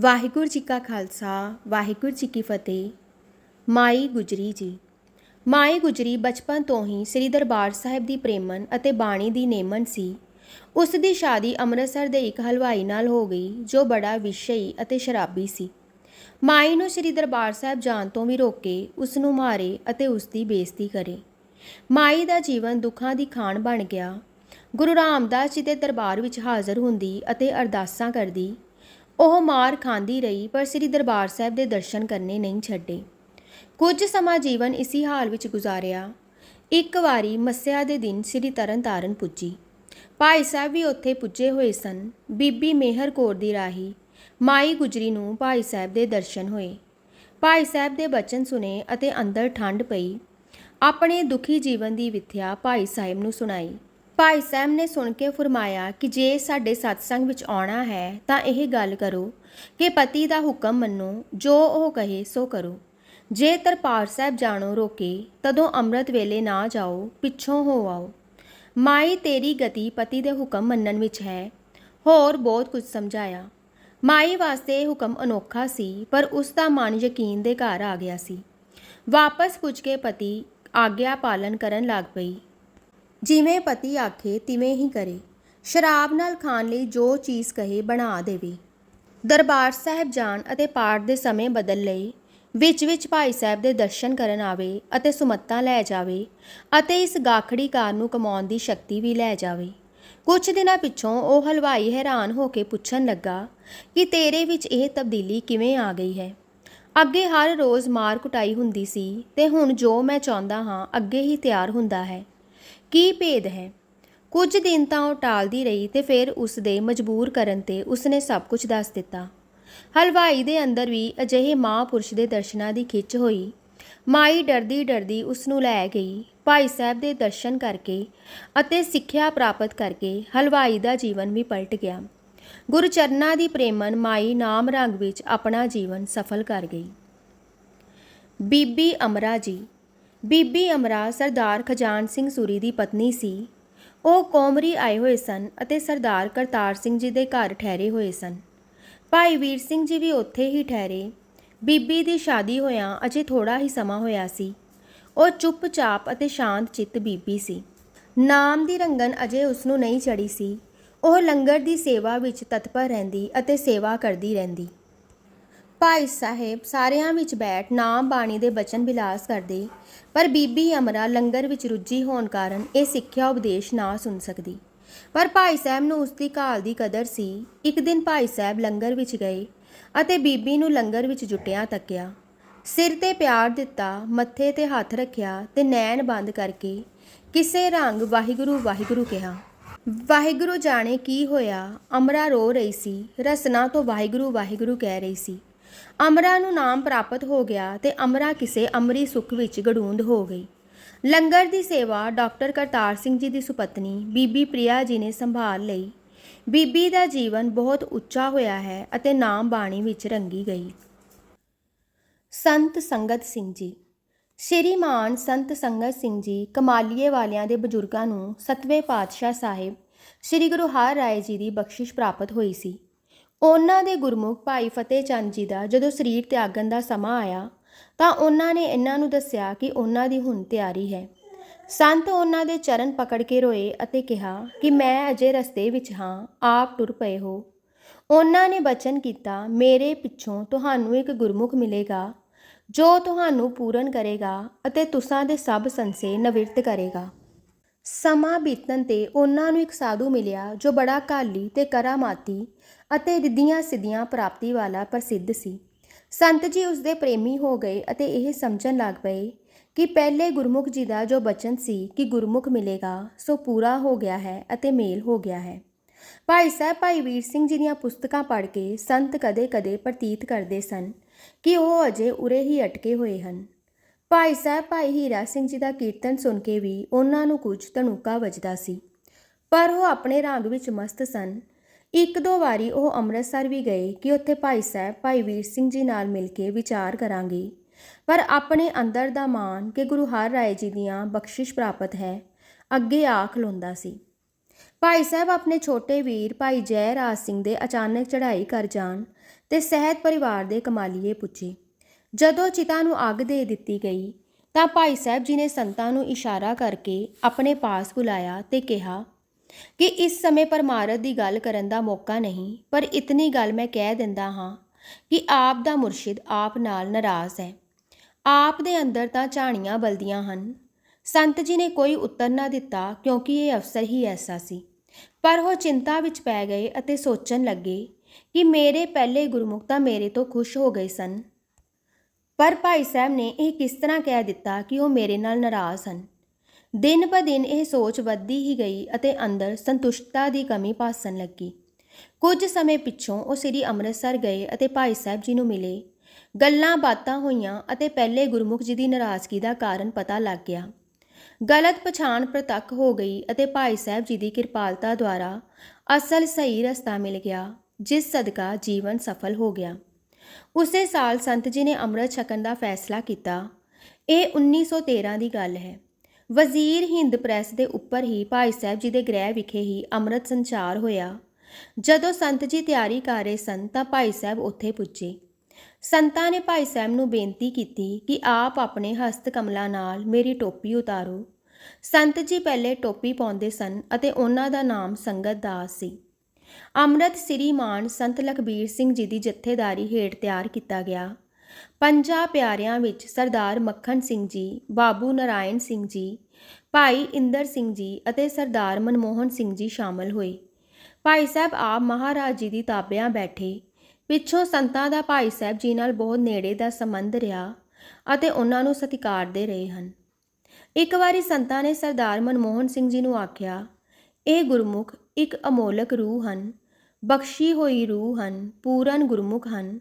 ਵਾਹਿਗੁਰੂ ਜੀ ਕਾ ਖਾਲਸਾ, ਵਾਹਿਗੁਰੂ ਜੀ ਕੀ ਫਤਿਹ। ਮਾਈ ਗੁਜਰੀ ਜੀ। ਮਾਈ ਗੁਜਰੀ ਬਚਪਨ ਤੋਂ ਹੀ ਸ੍ਰੀ ਦਰਬਾਰ ਸਾਹਿਬ ਦੀ ਪ੍ਰੇਮਨ ਅਤੇ ਬਾਣੀ ਦੀ ਨੇਮਨ ਸੀ। ਉਸ ਦੀ ਸ਼ਾਦੀ ਅੰਮ੍ਰਿਤਸਰ ਦੇ ਇੱਕ ਹਲਵਾਈ ਨਾਲ ਹੋ ਗਈ, ਜੋ ਬੜਾ ਵਿਸ਼ਈ ਅਤੇ ਸ਼ਰਾਬੀ ਸੀ। ਮਾਈ ਨੂੰ ਸ੍ਰੀ ਦਰਬਾਰ ਸਾਹਿਬ ਜਾਣ ਤੋਂ ਵੀ ਰੋਕੇ, ਉਸ ਨੂੰ ਮਾਰੇ ਅਤੇ ਉਸ ਦੀ ਬੇਇੱਜ਼ਤੀ ਕਰੇ। ਮਾਈ ਦਾ ਜੀਵਨ ਦੁੱਖਾਂ ਦੀ ਖਾਣ ਬਣ ਗਿਆ। ਗੁਰੂ ਰਾਮਦਾਸ ਜੀ ਦੇ ਦਰਬਾਰ ਵਿੱਚ ਹਾਜ਼ਰ ਹੁੰਦੀ ਅਤੇ ਅਰਦਾਸਾਂ ਕਰਦੀ ਉਹ ਮਾਰ ਖਾਂਦੀ ਰਹੀ, ਪਰ ਸ੍ਰੀ ਦਰਬਾਰ ਸਾਹਿਬ ਦੇ ਦਰਸ਼ਨ ਕਰਨੇ ਨਹੀਂ ਛੱਡੇ। ਕੁਝ ਸਮਾਂ ਜੀਵਨ ਇਸੀ ਹਾਲ ਵਿੱਚ ਗੁਜ਼ਾਰਿਆ। ਇੱਕ ਵਾਰੀ ਮੱਸਿਆ ਦੇ ਦਿਨ ਸ੍ਰੀ ਤਰਨਤਾਰਨ ਪੁੱਜੀ। ਭਾਈ ਸਾਹਿਬ ਵੀ ਉੱਥੇ ਪੁੱਜੇ ਹੋਏ ਸਨ। ਬੀਬੀ ਮੇਹਰ ਕੌਰ ਦੀ ਰਾਹੀ ਮਾਈ ਗੁਜਰੀ ਨੂੰ ਭਾਈ ਸਾਹਿਬ ਦੇ ਦਰਸ਼ਨ ਹੋਏ। ਭਾਈ ਸਾਹਿਬ ਦੇ ਬਚਨ ਸੁਨੇ ਅਤੇ ਅੰਦਰ ਠੰਡ ਪਈ। ਆਪਣੇ ਦੁਖੀ ਜੀਵਨ ਦੀ ਵਿਥਿਆ ਭਾਈ ਸਾਹਿਬ ਨੂੰ ਸੁਣਾਈ। ਭਾਈ ਸਾਹਿਬ ਨੇ ਸੁਣ ਕੇ ਫਰਮਾਇਆ ਕਿ ਜੇ ਸਾਡੇ ਸਤਸੰਗ ਵਿੱਚ ਆਉਣਾ ਹੈ, ਤਾਂ ਇਹ ਗੱਲ ਕਰੋ ਕਿ ਪਤੀ ਦਾ ਹੁਕਮ ਮੰਨੋ, ਜੋ ਉਹ ਕਹੇ, ਸੋ ਕਰੋ। ਜੇ ਤਰਪਾਰ ਸਾਹਿਬ ਜਾਣੋ ਰੋਕੇ, ਤਦੋਂ ਅੰਮ੍ਰਿਤ ਵੇਲੇ ਨਾ ਜਾਓ, ਪਿੱਛੋਂ ਹੋ ਆਓ। ਮਾਈ ਤੇਰੀ ਗਤੀ ਪਤੀ ਦੇ ਹੁਕਮ ਮੰਨਣ ਵਿੱਚ ਹੈ। ਹੋਰ ਬਹੁਤ ਕੁਝ ਸਮਝਾਇਆ। ਮਾਈ ਵਾਸਤੇ ਇਹ ਹੁਕਮ ਅਨੋਖਾ ਸੀ, ਪਰ ਉਸ ਦਾ ਮਨ ਯਕੀਨ ਦੇ ਘਰ ਆ ਗਿਆ ਸੀ। ਵਾਪਸ ਪੁੱਜ ਕੇ ਪਤੀ ਆਗਿਆ ਪਾਲਨ ਕਰਨ ਲੱਗ ਪਈ। ਜਿਵੇਂ ਪਤੀ ਆਖੇ, ਤਿਵੇਂ ਹੀ ਕਰੇ। ਸ਼ਰਾਬ ਨਾਲ ਖਾਣ ਲਈ ਜੋ ਚੀਜ਼ ਕਹੇ, ਬਣਾ ਦੇਵੇ। ਦਰਬਾਰ ਸਾਹਿਬ ਜਾਣ ਅਤੇ ਪਾਠ ਦੇ ਸਮੇਂ ਬਦਲ ਲਈ ਵਿੱਚ ਵਿੱਚ ਭਾਈ ਸਾਹਿਬ ਦੇ ਦਰਸ਼ਨ ਕਰਨ ਆਵੇ ਅਤੇ ਸੁਮੱਤਾ ਲੈ ਜਾਵੇ ਅਤੇ ਇਸ ਗਾਖੜੀ ਕਾਰ ਨੂੰ ਕਮਾਉਣ ਦੀ ਸ਼ਕਤੀ ਵੀ ਲੈ ਜਾਵੇ। ਕੁਝ ਦਿਨਾਂ ਪਿੱਛੋਂ ਉਹ ਹਲਵਾਈ ਹੈਰਾਨ ਹੋ ਕੇ ਪੁੱਛਣ ਲੱਗਾ ਕਿ ਤੇਰੇ ਵਿੱਚ ਇਹ ਤਬਦੀਲੀ ਕਿਵੇਂ ਆ ਗਈ ਹੈ? ਅੱਗੇ ਹਰ ਰੋਜ਼ ਮਾਰ ਕੁਟਾਈ ਹੁੰਦੀ ਸੀ ਤੇ ਹੁਣ ਜੋ ਮੈਂ ਚਾਹੁੰਦਾ ਹਾਂ, ਅੱਗੇ ਹੀ ਤਿਆਰ ਹੁੰਦਾ ਹੈ। ਕੀ ਭੇਦ ਹੈ? ਕੁਝ ਦਿਨ ਤਾਂ ਉਹ ਟਾਲਦੀ ਰਹੀ ਤੇ ਫਿਰ ਉਸ ਦੇ ਮਜਬੂਰ ਕਰਨ ਤੇ ਉਸਨੇ ਸਭ ਕੁਝ ਦੱਸ ਦਿੱਤਾ। ਹਲਵਾਈ ਦੇ ਅੰਦਰ ਵੀ ਅਜਿਹੇ ਮਹਾਂਪੁਰਸ਼ ਦੇ ਦਰਸ਼ਨਾਂ ਦੀ ਖਿੱਚ ਹੋਈ। ਮਾਈ ਡਰਦੀ ਡਰਦੀ ਉਸ ਨੂੰ ਲੈ ਗਈ। ਭਾਈ ਸਾਹਿਬ ਦੇ ਦਰਸ਼ਨ ਕਰਕੇ ਅਤੇ ਸਿੱਖਿਆ ਪ੍ਰਾਪਤ ਕਰਕੇ ਹਲਵਾਈ ਦਾ ਜੀਵਨ ਵੀ ਪਲਟ ਗਿਆ। ਗੁਰਚਰਨਾਂ ਦੀ ਪ੍ਰੇਮਨ ਮਾਈ ਨਾਮ ਰੰਗ ਵਿੱਚ ਆਪਣਾ ਜੀਵਨ ਸਫਲ ਕਰ ਗਈ। ਬੀਬੀ ਅਮਰਾ ਜੀ ਬੀਬੀ ਅਮਰਾ ਸਰਦਾਰ ਖਜਾਨ ਸਿੰਘ ਸੂਰੀ ਦੀ ਪਤਨੀ ਸੀ। ਉਹ ਕੋਮਰੀ ਆਏ ਹੋਏ ਸਨ ਅਤੇ ਸਰਦਾਰ ਕਰਤਾਰ ਸਿੰਘ ਜੀ ਦੇ ਘਰ ਠਹਿਰੇ ਹੋਏ ਸਨ। ਭਾਈ ਵੀਰ ਸਿੰਘ ਜੀ ਵੀ ਉੱਥੇ ਹੀ ਠਹਿਰੇ। ਬੀਬੀ ਦੀ ਸ਼ਾਦੀ ਹੋਇਆ ਅਜੇ ਥੋੜਾ ਹੀ ਸਮਾਂ ਹੋਇਆ ਸੀ। ਉਹ ਚੁੱਪਚਾਪ ਅਤੇ ਸ਼ਾਂਤ ਚਿੱਤ ਬੀਬੀ ਸੀ। ਨਾਮ ਦੀ ਰੰਗਨ ਅਜੇ ਉਸ ਨੂੰ ਨਹੀਂ ਚੜੀ ਸੀ। ਉਹ ਲੰਗਰ ਦੀ ਸੇਵਾ ਵਿੱਚ ਤਤਪਰ ਰਹਿੰਦੀ ਅਤੇ ਸੇਵਾ ਕਰਦੀ ਰਹਿੰਦੀ। ਭਾਈ ਸਾਹਿਬ ਸਾਰਿਆਂ ਵਿੱਚ ਬੈਠ ਨਾਮ ਬਾਣੀ ਦੇ ਬਚਨ ਵਿਲਾਸ ਕਰਦੇ, ਪਰ ਬੀਬੀ ਅਮਰਾ ਲੰਗਰ ਵਿੱਚ ਰੁੱਝੀ ਹੋਣ ਕਾਰਨ ਇਹ ਸਿੱਖਿਆ ਉਪਦੇਸ਼ ਨਾ ਸੁਣ ਸਕਦੀ। ਪਰ ਭਾਈ ਸਾਹਿਬ ਨੂੰ ਉਸ ਦੀ ਕਾਲ ਦੀ ਕਦਰ ਸੀ। ਇੱਕ ਦਿਨ ਭਾਈ ਸਾਹਿਬ ਲੰਗਰ ਵਿੱਚ ਗਏ ਅਤੇ ਬੀਬੀ ਨੂੰ ਲੰਗਰ ਵਿੱਚ ਜੁਟਿਆਂ ਤੱਕਿਆ। ਸਿਰ ਤੇ ਪਿਆਰ ਦਿੱਤਾ, ਮੱਥੇ ਤੇ ਹੱਥ ਰੱਖਿਆ ਤੇ ਨੈਣ ਬੰਦ ਕਰਕੇ ਕਿਸੇ ਰੰਗ ਵਾਹਿਗੁਰੂ ਵਾਹਿਗੁਰੂ ਕਿਹਾ, ਵਾਹਿਗੁਰੂ ਜਾਣੇ ਕੀ ਹੋਇਆ? ਅਮਰਾ ਰੋ ਰਹੀ ਸੀ, ਰਸਨਾ ਤੋਂ ਵਾਹਿਗੁਰੂ ਵਾਹਿਗੁਰੂ ਕਹਿ ਰਹੀ ਸੀ। ਅਮਰਾ ਨੂੰ ਨਾਮ ਪ੍ਰਾਪਤ ਹੋ ਗਿਆ ਤੇ ਅਮਰਾ ਕਿਸੇ ਅਮਰੀ ਸੁਖ ਵਿੱਚ ਗੜੂੰਦ ਹੋ ਗਈ। ਲੰਗਰ ਦੀ ਸੇਵਾ ਡਾਕਟਰ ਕਰਤਾਰ ਸਿੰਘ ਜੀ ਦੀ ਸੁਪਤਨੀ ਬੀਬੀ ਪ੍ਰਿਆ ਜੀ ਨੇ ਸੰਭਾਲ ਲਈ। ਬੀਬੀ ਦਾ ਜੀਵਨ ਬਹੁਤ ਉੱਚਾ ਹੋਇਆ ਹੈ ਅਤੇ ਨਾਮ ਬਾਣੀ ਵਿੱਚ ਰੰਗੀ ਗਈ। ਸੰਤ ਸੰਗਤ ਸਿੰਘ ਜੀ। ਸ਼੍ਰੀ ਮਾਨ ਸੰਤ ਸੰਗਤ ਸਿੰਘ ਜੀ ਕਮਾਲੀਏ ਵਾਲਿਆਂ ਦੇ ਬਜ਼ੁਰਗਾਂ ਨੂੰ ਸਤਵੇਂ ਪਾਤਸ਼ਾਹ ਸਾਹਿਬ ਸ੍ਰੀ ਗੁਰੂ ਹਰ ਰਾਏ ਜੀ ਦੀ ਬਖਸ਼ਿਸ਼ ਪ੍ਰਾਪਤ ਹੋਈ ਸੀ। ਉਹਨਾਂ ਦੇ ਗੁਰਮੁਖ ਭਾਈ ਫਤਿਹ ਚੰਦ ਜੀ ਦਾ ਜਦੋਂ ਸਰੀਰ ਤਿਆਗਣ ਦਾ ਸਮਾਂ ਆਇਆ, ਤਾਂ ਉਹਨਾਂ ਨੇ ਇਹਨਾਂ ਨੂੰ ਦੱਸਿਆ ਕਿ ਉਹਨਾਂ ਦੀ ਹੁਣ ਤਿਆਰੀ ਹੈ। ਸੰਤ ਉਹਨਾਂ ਦੇ ਚਰਨ ਪਕੜ ਕੇ ਰੋਏ ਅਤੇ ਕਿਹਾ ਕਿ ਮੈਂ ਅਜੇ ਰਸਤੇ ਵਿੱਚ ਹਾਂ, ਆਪ ਟੁਰ ਪਏ ਹੋ। ਉਹਨਾਂ ਨੇ ਬਚਨ ਕੀਤਾ, ਮੇਰੇ ਪਿੱਛੋਂ ਤੁਹਾਨੂੰ ਇੱਕ ਗੁਰਮੁਖ ਮਿਲੇਗਾ, ਜੋ ਤੁਹਾਨੂੰ ਪੂਰਨ ਕਰੇਗਾ ਅਤੇ ਤੁਸਾਂ ਦੇ ਸਭ ਸੰਸੇ ਨਵਿਰਤ ਕਰੇਗਾ। ਸਮਾਂ ਬੀਤਣ ਤੇ ਉਹਨਾਂ ਨੂੰ ਇੱਕ ਸਾਧੂ ਮਿਲਿਆ ਜੋ ਬੜਾ ਕਾਲੀ ਤੇ ਕਰਾਮਾਤੀ ਅਤੇ ਰਿੱਧੀਆਂ ਸਿੱਧੀਆਂ ਪ੍ਰਾਪਤੀ ਵਾਲਾ ਪ੍ਰਸਿੱਧ ਸੀ। ਸੰਤ ਜੀ ਉਸ ਦੇ ਪ੍ਰੇਮੀ ਹੋ ਗਏ ਅਤੇ ਇਹ ਸਮਝਣ ਲੱਗ ਪਏ ਕਿ ਪਹਿਲੇ ਗੁਰਮੁਖ ਜੀ ਦਾ ਜੋ ਬਚਨ ਸੀ ਕਿ ਗੁਰਮੁਖ ਮਿਲੇਗਾ, ਸੋ ਪੂਰਾ ਹੋ ਗਿਆ ਹੈ ਅਤੇ ਮੇਲ ਹੋ ਗਿਆ ਹੈ। ਭਾਈ ਸਾਹਿਬ, ਭਾਈ ਵੀਰ ਸਿੰਘ ਜੀ ਦੀਆਂ ਪੁਸਤਕਾਂ ਪੜ੍ਹ ਕੇ ਸੰਤ ਕਦੇ-ਕਦੇ ਪ੍ਰਤੀਤ ਕਰਦੇ ਸਨ ਕਿ ਉਹ ਅਜੇ ਉਰੇ ਹੀ ਅਟਕੇ ਹੋਏ ਹਨ। ਭਾਈ ਸਾਹਿਬ, ਭਾਈ ਹੀਰਾ ਸਿੰਘ ਜੀ ਦਾ ਕੀਰਤਨ ਸੁਣ ਕੇ ਵੀ ਉਹਨਾਂ ਨੂੰ ਕੁਝ ਤਣੂਕਾ ਵੱਜਦਾ ਸੀ। ਪਰ ਉਹ ਆਪਣੇ ਰੰਗ ਵਿੱਚ ਮਸਤ ਸਨ ਇੱਕ ਦੋ ਵਾਰੀ ਉਹ ਅੰਮ੍ਰਿਤਸਰ ਵੀ ਗਏ ਕਿ ਉੱਥੇ ਭਾਈ ਸਾਹਿਬ, ਭਾਈ ਵੀਰ ਸਿੰਘ ਜੀ ਨਾਲ ਮਿਲ ਕੇ ਵਿਚਾਰ ਕਰਾਂਗੇ। ਪਰ ਆਪਣੇ ਅੰਦਰ ਦਾ ਮਾਨ ਕਿ ਗੁਰੂ ਹਰ ਰਾਏ ਜੀ ਦੀਆਂ ਬਖਸ਼ਿਸ਼ ਪ੍ਰਾਪਤ ਹੈ, ਅੱਗੇ ਆਖ ਲਾਉਂਦਾ ਸੀ। ਭਾਈ ਸਾਹਿਬ ਆਪਣੇ ਛੋਟੇ ਵੀਰ ਭਾਈ ਜੈ ਰਾਜ ਸਿੰਘ ਦੇ ਅਚਾਨਕ ਚੜ੍ਹਾਈ ਕਰ ਜਾਣ ਤੇ ਸਹਿਤ ਪਰਿਵਾਰ ਦੇ ਕਮਾਲੀਏ ਪੁੱਜੇ ਜਦੋਂ ਚਿਤਾ ਨੂੰ ਅੱਗ ਦੇ ਦਿੱਤੀ ਗਈ, ਤਾਂ ਭਾਈ ਸਾਹਿਬ ਜੀ ਨੇ ਸੰਤਾਂ ਨੂੰ ਇਸ਼ਾਰਾ ਕਰਕੇ ਆਪਣੇ ਪਾਸ ਬੁਲਾਇਆ ਤੇ ਕਿਹਾ ਕਿ ਇਸ ਸਮੇਂ ਪਰਮਾਰਥ ਦੀ ਗੱਲ ਕਰਨ ਦਾ ਮੌਕਾ ਨਹੀਂ, ਪਰ ਇਤਨੀ ਗੱਲ ਮੈਂ ਕਹਿ ਦਿੰਦਾ ਹਾਂ ਕਿ ਆਪ ਦਾ ਮੁਰਸ਼ਿਦ ਆਪ ਨਾਲ ਨਾਰਾਜ਼ ਹੈ। ਆਪ ਦੇ ਅੰਦਰ ਤਾਂ ਝਾਣੀਆਂ ਬਲਦੀਆਂ ਹਨ। ਸੰਤ ਜੀ ਨੇ ਕੋਈ ਉੱਤਰ ਨਾ ਦਿੱਤਾ, ਕਿਉਂਕਿ ਇਹ ਅਵਸਰ ਹੀ ਐਸਾ ਸੀ। ਪਰ ਉਹ ਚਿੰਤਾ ਵਿੱਚ ਪੈ ਗਏ ਅਤੇ ਸੋਚਣ ਲੱਗੇ ਕਿ ਮੇਰੇ ਪਹਿਲੇ ਗੁਰਮੁਖ ਤਾਂ ਮੇਰੇ ਤੋਂ ਖੁਸ਼ ਹੋ ਗਏ ਸਨ। ਪਰ ਭਾਈ ਸਾਹਿਬ ਨੇ ਇਹ ਕਿਸ ਤਰ੍ਹਾਂ ਕਹਿ ਦਿੱਤਾ ਕਿ ਉਹ ਮੇਰੇ ਨਾਲ ਨਾਰਾਜ਼ ਹਨ? ਦਿਨ ਬ ਦਿਨ ਇਹ ਸੋਚ ਵੱਧਦੀ ਹੀ ਗਈ ਅਤੇ ਅੰਦਰ ਸੰਤੁਸ਼ਟਤਾ ਦੀ ਕਮੀ ਭਾਸਣ ਲੱਗੀ। ਕੁਝ ਸਮੇਂ ਪਿੱਛੋਂ ਉਹ ਸ੍ਰੀ ਅੰਮ੍ਰਿਤਸਰ ਗਏ ਅਤੇ ਭਾਈ ਸਾਹਿਬ ਜੀ ਨੂੰ ਮਿਲੇ। ਗੱਲਾਂ ਬਾਤਾਂ ਹੋਈਆਂ ਅਤੇ ਪਹਿਲੇ ਗੁਰਮੁਖ ਜੀ ਦੀ ਨਾਰਾਜ਼ਗੀ ਦਾ ਕਾਰਨ ਪਤਾ ਲੱਗ ਗਿਆ। ਗਲਤ ਪਛਾਣ ਪ੍ਰਤੱਖ ਹੋ ਗਈ ਅਤੇ ਭਾਈ ਸਾਹਿਬ ਜੀ ਦੀ ਕਿਰਪਾਲਤਾ ਦੁਆਰਾ ਅਸਲ ਸਹੀ ਰਸਤਾ ਮਿਲ ਗਿਆ, ਜਿਸ ਸਦਕਾ ਜੀਵਨ ਸਫਲ ਹੋ ਗਿਆ। ਉਸੇ ਸਾਲ ਸੰਤ ਜੀ ਨੇ ਅੰਮ੍ਰਿਤ ਛਕਣ ਦਾ ਫੈਸਲਾ ਕੀਤਾ। ਇਹ 1913 ਦੀ ਗੱਲ ਹੈ। ਵਜ਼ੀਰ ਹਿੰਦ ਪ੍ਰੈਸ ਦੇ ਉੱਪਰ ਹੀ ਭਾਈ ਸਾਹਿਬ ਜੀ ਦੇ ਗ੍ਰਹਿ ਵਿਖੇ ਹੀ ਅੰਮ੍ਰਿਤ ਸੰਚਾਰ ਹੋਇਆ। ਜਦੋਂ ਸੰਤ ਜੀ ਤਿਆਰੀ ਕਰ ਰਹੇ ਸਨ ਤਾਂ ਭਾਈ ਸਾਹਿਬ ਉੱਥੇ ਪੁੱਜੇ। ਸੰਤਾਂ ਨੇ ਭਾਈ ਸਾਹਿਬ ਨੂੰ ਬੇਨਤੀ ਕੀਤੀ ਕਿ ਆਪ ਆਪਣੇ ਹਸਤ ਕਮਲਾਂ ਨਾਲ ਮੇਰੀ ਟੋਪੀ ਉਤਾਰੋ। ਸੰਤ ਜੀ ਪਹਿਲੇ ਟੋਪੀ ਪਾਉਂਦੇ ਸਨ ਅਤੇ ਉਹਨਾਂ ਦਾ ਨਾਮ ਸੰਗਤ ਦਾਸ ਸੀ। ਅੰਮ੍ਰਿਤ ਸ੍ਰੀ ਮਾਨ ਸੰਤ ਲਖਬੀਰ ਸਿੰਘ ਜੀ ਦੀ ਜਥੇਦਾਰੀ ਹੇਠ ਤਿਆਰ ਕੀਤਾ ਗਿਆ। ਪੰਜਾਂ ਪਿਆਰਿਆਂ ਵਿੱਚ ਸਰਦਾਰ ਮੱਖਣ ਸਿੰਘ ਜੀ, ਬਾਬੂ ਨਰਾਇਣ ਸਿੰਘ ਜੀ, ਭਾਈ ਇੰਦਰ ਸਿੰਘ ਜੀ ਅਤੇ ਸਰਦਾਰ ਮਨਮੋਹਨ ਸਿੰਘ ਜੀ ਸ਼ਾਮਲ ਹੋਏ। ਭਾਈ ਸਾਹਿਬ ਆਪ ਮਹਾਰਾਜ ਜੀ ਦੀ ਤਾਬਿਆਂ ਬੈਠੇ। ਪਿੱਛੋਂ ਸੰਤਾਂ ਦਾ ਭਾਈ ਸਾਹਿਬ ਜੀ ਨਾਲ ਬਹੁਤ ਨੇੜੇ ਦਾ ਸੰਬੰਧ ਰਿਹਾ ਅਤੇ ਉਹਨਾਂ ਨੂੰ ਸਤਿਕਾਰਦੇ ਰਹੇ ਹਨ। ਇੱਕ ਵਾਰੀ ਸੰਤਾਂ ਨੇ ਸਰਦਾਰ ਮਨਮੋਹਨ ਸਿੰਘ ਜੀ ਨੂੰ ਆਖਿਆ, ਇਹ ਗੁਰਮੁਖ ਇੱਕ ਅਮੋਲਕ ਰੂਹ ਹਨ, ਬਖਸ਼ੀ ਹੋਈ ਰੂਹ ਹਨ, ਪੂਰਨ ਗੁਰਮੁਖ ਹਨ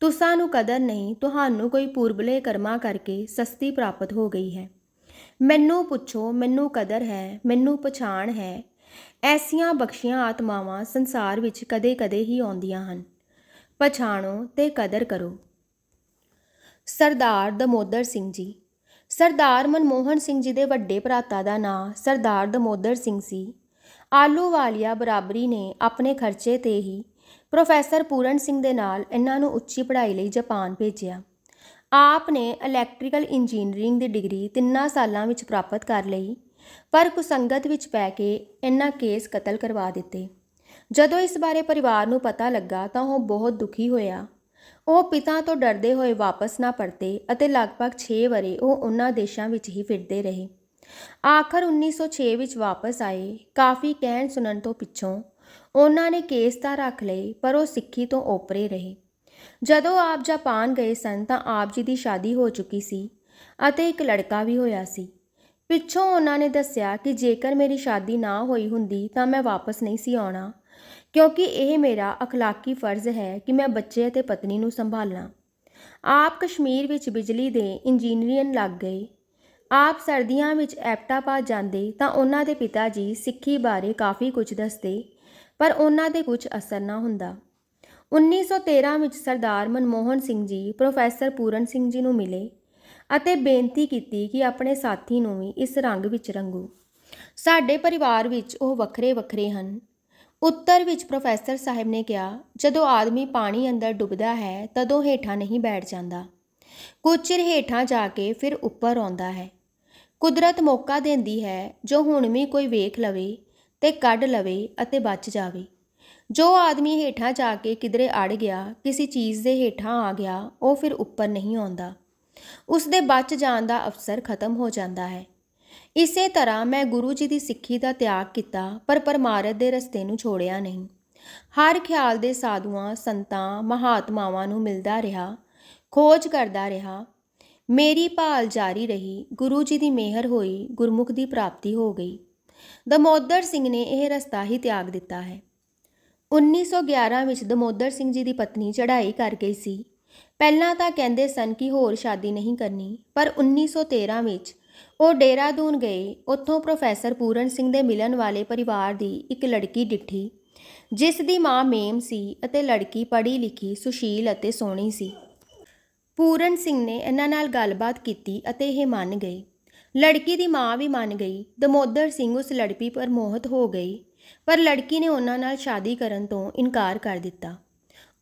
ਤੁਸਾਂ ਨੂੰ ਕਦਰ ਨਹੀਂ, ਤੁਹਾਨੂੰ ਕੋਈ ਪੂਰਬਲੇ ਕਰਮਾਂ ਕਰਕੇ ਸਸਤੀ ਪ੍ਰਾਪਤ ਹੋ ਗਈ ਹੈ। ਮੈਨੂੰ ਪੁੱਛੋ, ਮੈਨੂੰ ਕਦਰ ਹੈ, ਮੈਨੂੰ ਪਛਾਣ ਹੈ। ਐਸੀਆਂ ਬਖਸ਼ੀਆਂ ਆਤਮਾਵਾਂ ਸੰਸਾਰ ਵਿੱਚ ਕਦੇ-ਕਦੇ ਹੀ ਆਉਂਦੀਆਂ ਹਨ। ਪਛਾਣੋ ਤੇ ਕਦਰ ਕਰੋ। ਸਰਦਾਰ ਦਮੋਦਰ ਸਿੰਘ ਜੀ। ਸਰਦਾਰ ਮਨਮੋਹਨ ਸਿੰਘ ਜੀ ਦੇ ਵੱਡੇ ਭਰਾਤਾ ਦਾ ਨਾਂ ਸਰਦਾਰ ਦਮੋਦਰ ਸਿੰਘ ਸੀ। ਆਲੂ ਵਾਲੀਆ ਬਰਾਬਰੀ ਨੇ ਆਪਣੇ ਖਰਚੇ ਤੇ ਹੀ ਪ੍ਰੋਫੈਸਰ ਪੂਰਨ ਸਿੰਘ ਦੇ ਨਾਲ ਇਹਨਾਂ ਨੂੰ ਉੱਚੀ ਪੜ੍ਹਾਈ ਲਈ ਜਾਪਾਨ ਭੇਜਿਆ। ਆਪ ਨੇ ਇਲੈਕਟ੍ਰੀਕਲ ਇੰਜੀਨੀਅਰਿੰਗ ਦੀ ਡਿਗਰੀ ਤਿੰਨਾਂ ਸਾਲਾਂ ਵਿੱਚ ਪ੍ਰਾਪਤ ਕਰ ਲਈ, ਪਰ ਕੁਸੰਗਤ ਵਿੱਚ ਪੈ ਕੇ ਇਹਨਾਂ ਕੇਸ ਕਤਲ ਕਰਵਾ ਦਿੱਤੇ। ਜਦੋਂ ਇਸ ਬਾਰੇ ਪਰਿਵਾਰ ਨੂੰ ਪਤਾ ਲੱਗਾ ਤਾਂ ਉਹ ਬਹੁਤ ਦੁਖੀ ਹੋਇਆ। ਉਹ ਪਿਤਾ ਤੋਂ ਡਰਦੇ ਹੋਏ ਵਾਪਸ ਨਾ ਪਰਤੇ ਅਤੇ ਲਗਭਗ 6 ਵਰੇ ਉਹ ਉਹਨਾਂ ਦੇਸ਼ਾਂ ਵਿੱਚ ਹੀ ਫਿਰਦੇ ਰਹੇ। ਆਖਰ 1906 ਵਿੱਚ ਵਾਪਸ ਆਏ, ਕਾਫੀ ਕਹਿਣ ਸੁਣਨ ਤੋਂ ਪਿੱਛੋਂ ਉਹਨਾਂ ਨੇ ਕੇਸ ਤਾਂ ਰੱਖ ਲਏ, ਪਰ ਉਹ ਸਿੱਖੀ ਤੋਂ ਓਪਰੇ ਰਹੇ। ਜਦੋਂ ਆਪ ਜਾਪਾਨ ਗਏ ਸਨ ਤਾਂ ਆਪ ਜੀ ਦੀ ਸ਼ਾਦੀ ਹੋ ਚੁੱਕੀ ਸੀ ਅਤੇ ਇੱਕ ਲੜਕਾ ਵੀ ਹੋਇਆ ਸੀ। ਪਿੱਛੋਂ ਉਹਨਾਂ ਨੇ ਦੱਸਿਆ ਕਿ ਜੇਕਰ ਮੇਰੀ ਸ਼ਾਦੀ ਨਾ ਹੋਈ ਹੁੰਦੀ ਤਾਂ ਮੈਂ ਵਾਪਸ ਨਹੀਂ ਸੀ ਆਉਣਾ, ਕਿਉਂਕਿ ਇਹ ਮੇਰਾ ਅਖਲਾਕੀ ਫਰਜ਼ ਹੈ ਕਿ ਮੈਂ ਬੱਚੇ ਅਤੇ ਪਤਨੀ ਨੂੰ ਸੰਭਾਲਾਂ। ਆਪ ਕਸ਼ਮੀਰ ਵਿੱਚ ਬਿਜਲੀ ਦੇ ਇੰਜੀਨੀਅਰਿੰਗ ਲੱਗ ਗਏ। ਆਪ ਸਰਦੀਆਂ ਵਿੱਚ ਐਪਟਾ ਪਾ ਜਾਂਦੇ ਤਾਂ ਉਹਨਾਂ ਦੇ ਪਿਤਾ ਜੀ ਸਿੱਖੀ ਬਾਰੇ ਕਾਫੀ ਕੁਝ ਦੱਸਦੇ ਪਰ ਉਹਨਾਂ 'ਤੇ ਕੁਝ ਅਸਰ ਨਾ ਹੁੰਦਾ। 1913 ਵਿੱਚ ਸਰਦਾਰ ਮਨਮੋਹਨ ਸਿੰਘ ਜੀ ਪ੍ਰੋਫੈਸਰ ਪੂਰਨ ਸਿੰਘ ਜੀ ਨੂੰ ਮਿਲੇ ਅਤੇ ਬੇਨਤੀ ਕੀਤੀ ਕਿ ਆਪਣੇ ਸਾਥੀ ਨੂੰ ਵੀ ਇਸ ਰੰਗ ਵਿੱਚ ਰੰਗੋ। ਸਾਡੇ ਪਰਿਵਾਰ ਵਿੱਚ ਉਹ ਵੱਖਰੇ ਵੱਖਰੇ ਹਨ। ਉੱਤਰ ਵਿੱਚ ਪ੍ਰੋਫੈਸਰ ਸਾਹਿਬ ਨੇ ਕਿਹਾ, ਜਦੋਂ ਆਦਮੀ ਪਾਣੀ ਅੰਦਰ ਡੁੱਬਦਾ ਹੈ, ਤਦੋਂ ਹੇਠਾਂ ਨਹੀਂ ਬੈਠ ਜਾਂਦਾ। ਕੁਝ ਚਿਰ ਹੇਠਾਂ ਜਾ ਕੇ ਫਿਰ ਉੱਪਰ ਆਉਂਦਾ ਹੈ। ਕੁਦਰਤ ਮੌਕਾ ਦਿੰਦੀ ਹੈ, ਜੋ ਹੁਣ ਵੀ ਕੋਈ ਵੇਖ ਲਵੇ ਤੇ ਕੱਢ ਲਵੇ ਅਤੇ ਬਚ ਜਾਵੇ। ਜੋ ਆਦਮੀ ਹੇਠਾਂ ਜਾ ਕੇ ਕਿਧਰੇ ਅੜ ਗਿਆ, ਕਿਸੇ ਚੀਜ਼ ਦੇ ਹੇਠਾਂ ਆ ਗਿਆ, ਉਹ ਫਿਰ ਉੱਪਰ ਨਹੀਂ ਆਉਂਦਾ। ਉਸ ਦੇ ਬਚ ਜਾਣ ਦਾ ਅਵਸਰ ਖਤਮ ਹੋ ਜਾਂਦਾ ਹੈ। ਇਸੇ ਤਰ੍ਹਾਂ ਮੈਂ ਗੁਰੂ ਜੀ ਦੀ ਸਿੱਖੀ ਦਾ ਤਿਆਗ ਕੀਤਾ, ਪਰ ਪਰਮਾਰਥ ਦੇ ਰਸਤੇ ਨੂੰ ਛੋੜਿਆ ਨਹੀਂ। ਹਰ ਖਿਆਲ ਦੇ ਸਾਧੂਆਂ, ਸੰਤਾਂ, ਮਹਾਤਮਾਵਾਂ ਨੂੰ ਮਿਲਦਾ ਰਿਹਾ, ਖੋਜ ਕਰਦਾ ਰਿਹਾ, ਮੇਰੀ ਭਾਲ ਜਾਰੀ ਰਹੀ, ਗੁਰੂ ਜੀ ਦੀ ਮਿਹਰ ਹੋਈ, ਗੁਰਮੁਖ ਦੀ ਪ੍ਰਾਪਤੀ ਹੋ ਗਈ। ਦਮੋਦਰ ਸਿੰਘ ਨੇ ਇਹ ਰਸਤਾ ਹੀ ਤਿਆਗ ਦਿੱਤਾ ਹੈ। 1911 ਵਿੱਚ ਦਮੋਦਰ ਸਿੰਘ ਜੀ ਦੀ ਪਤਨੀ ਚੜ੍ਹਾਈ ਕਰ ਗਈ ਸੀ। ਪਹਿਲਾਂ ਤਾਂ ਕਹਿੰਦੇ ਸਨ ਕਿ ਹੋਰ ਸ਼ਾਦੀ ਨਹੀਂ ਕਰਨੀ, ਪਰ 1913 ਵਿੱਚ ਉਹ ਡੇਰਾਦੂਨ ਗਏ। ਉੱਥੋਂ ਪ੍ਰੋਫੈਸਰ ਪੂਰਨ ਸਿੰਘ ਦੇ ਮਿਲਣ ਵਾਲੇ ਪਰਿਵਾਰ ਦੀ ਇੱਕ ਲੜਕੀ ਡਿੱਠੀ, ਜਿਸ ਦੀ ਮਾਂ ਮੇਮ ਸੀ ਅਤੇ ਲੜਕੀ ਪੜ੍ਹੀ ਲਿਖੀ, ਸੁਸ਼ੀਲ ਅਤੇ ਸੋਹਣੀ ਸੀ। ਪੂਰਨ ਸਿੰਘ ਨੇ ਇਹਨਾਂ ਨਾਲ ਗੱਲਬਾਤ ਕੀਤੀ ਅਤੇ ਇਹ ਮੰਨ ਗਏ ਲੜਕੀ ਦੀ ਮਾਂ ਵੀ ਮੰਨ ਗਈ। ਦਮੋਦਰ ਸਿੰਘ ਉਸ ਲੜਕੀ ਪਰ ਮੋਹਿਤ ਹੋ ਗਈ। ਪਰ ਲੜਕੀ ਨੇ ਉਹਨਾਂ ਨਾਲ ਸ਼ਾਦੀ ਕਰਨ ਤੋਂ ਇਨਕਾਰ ਕਰ ਦਿੱਤਾ।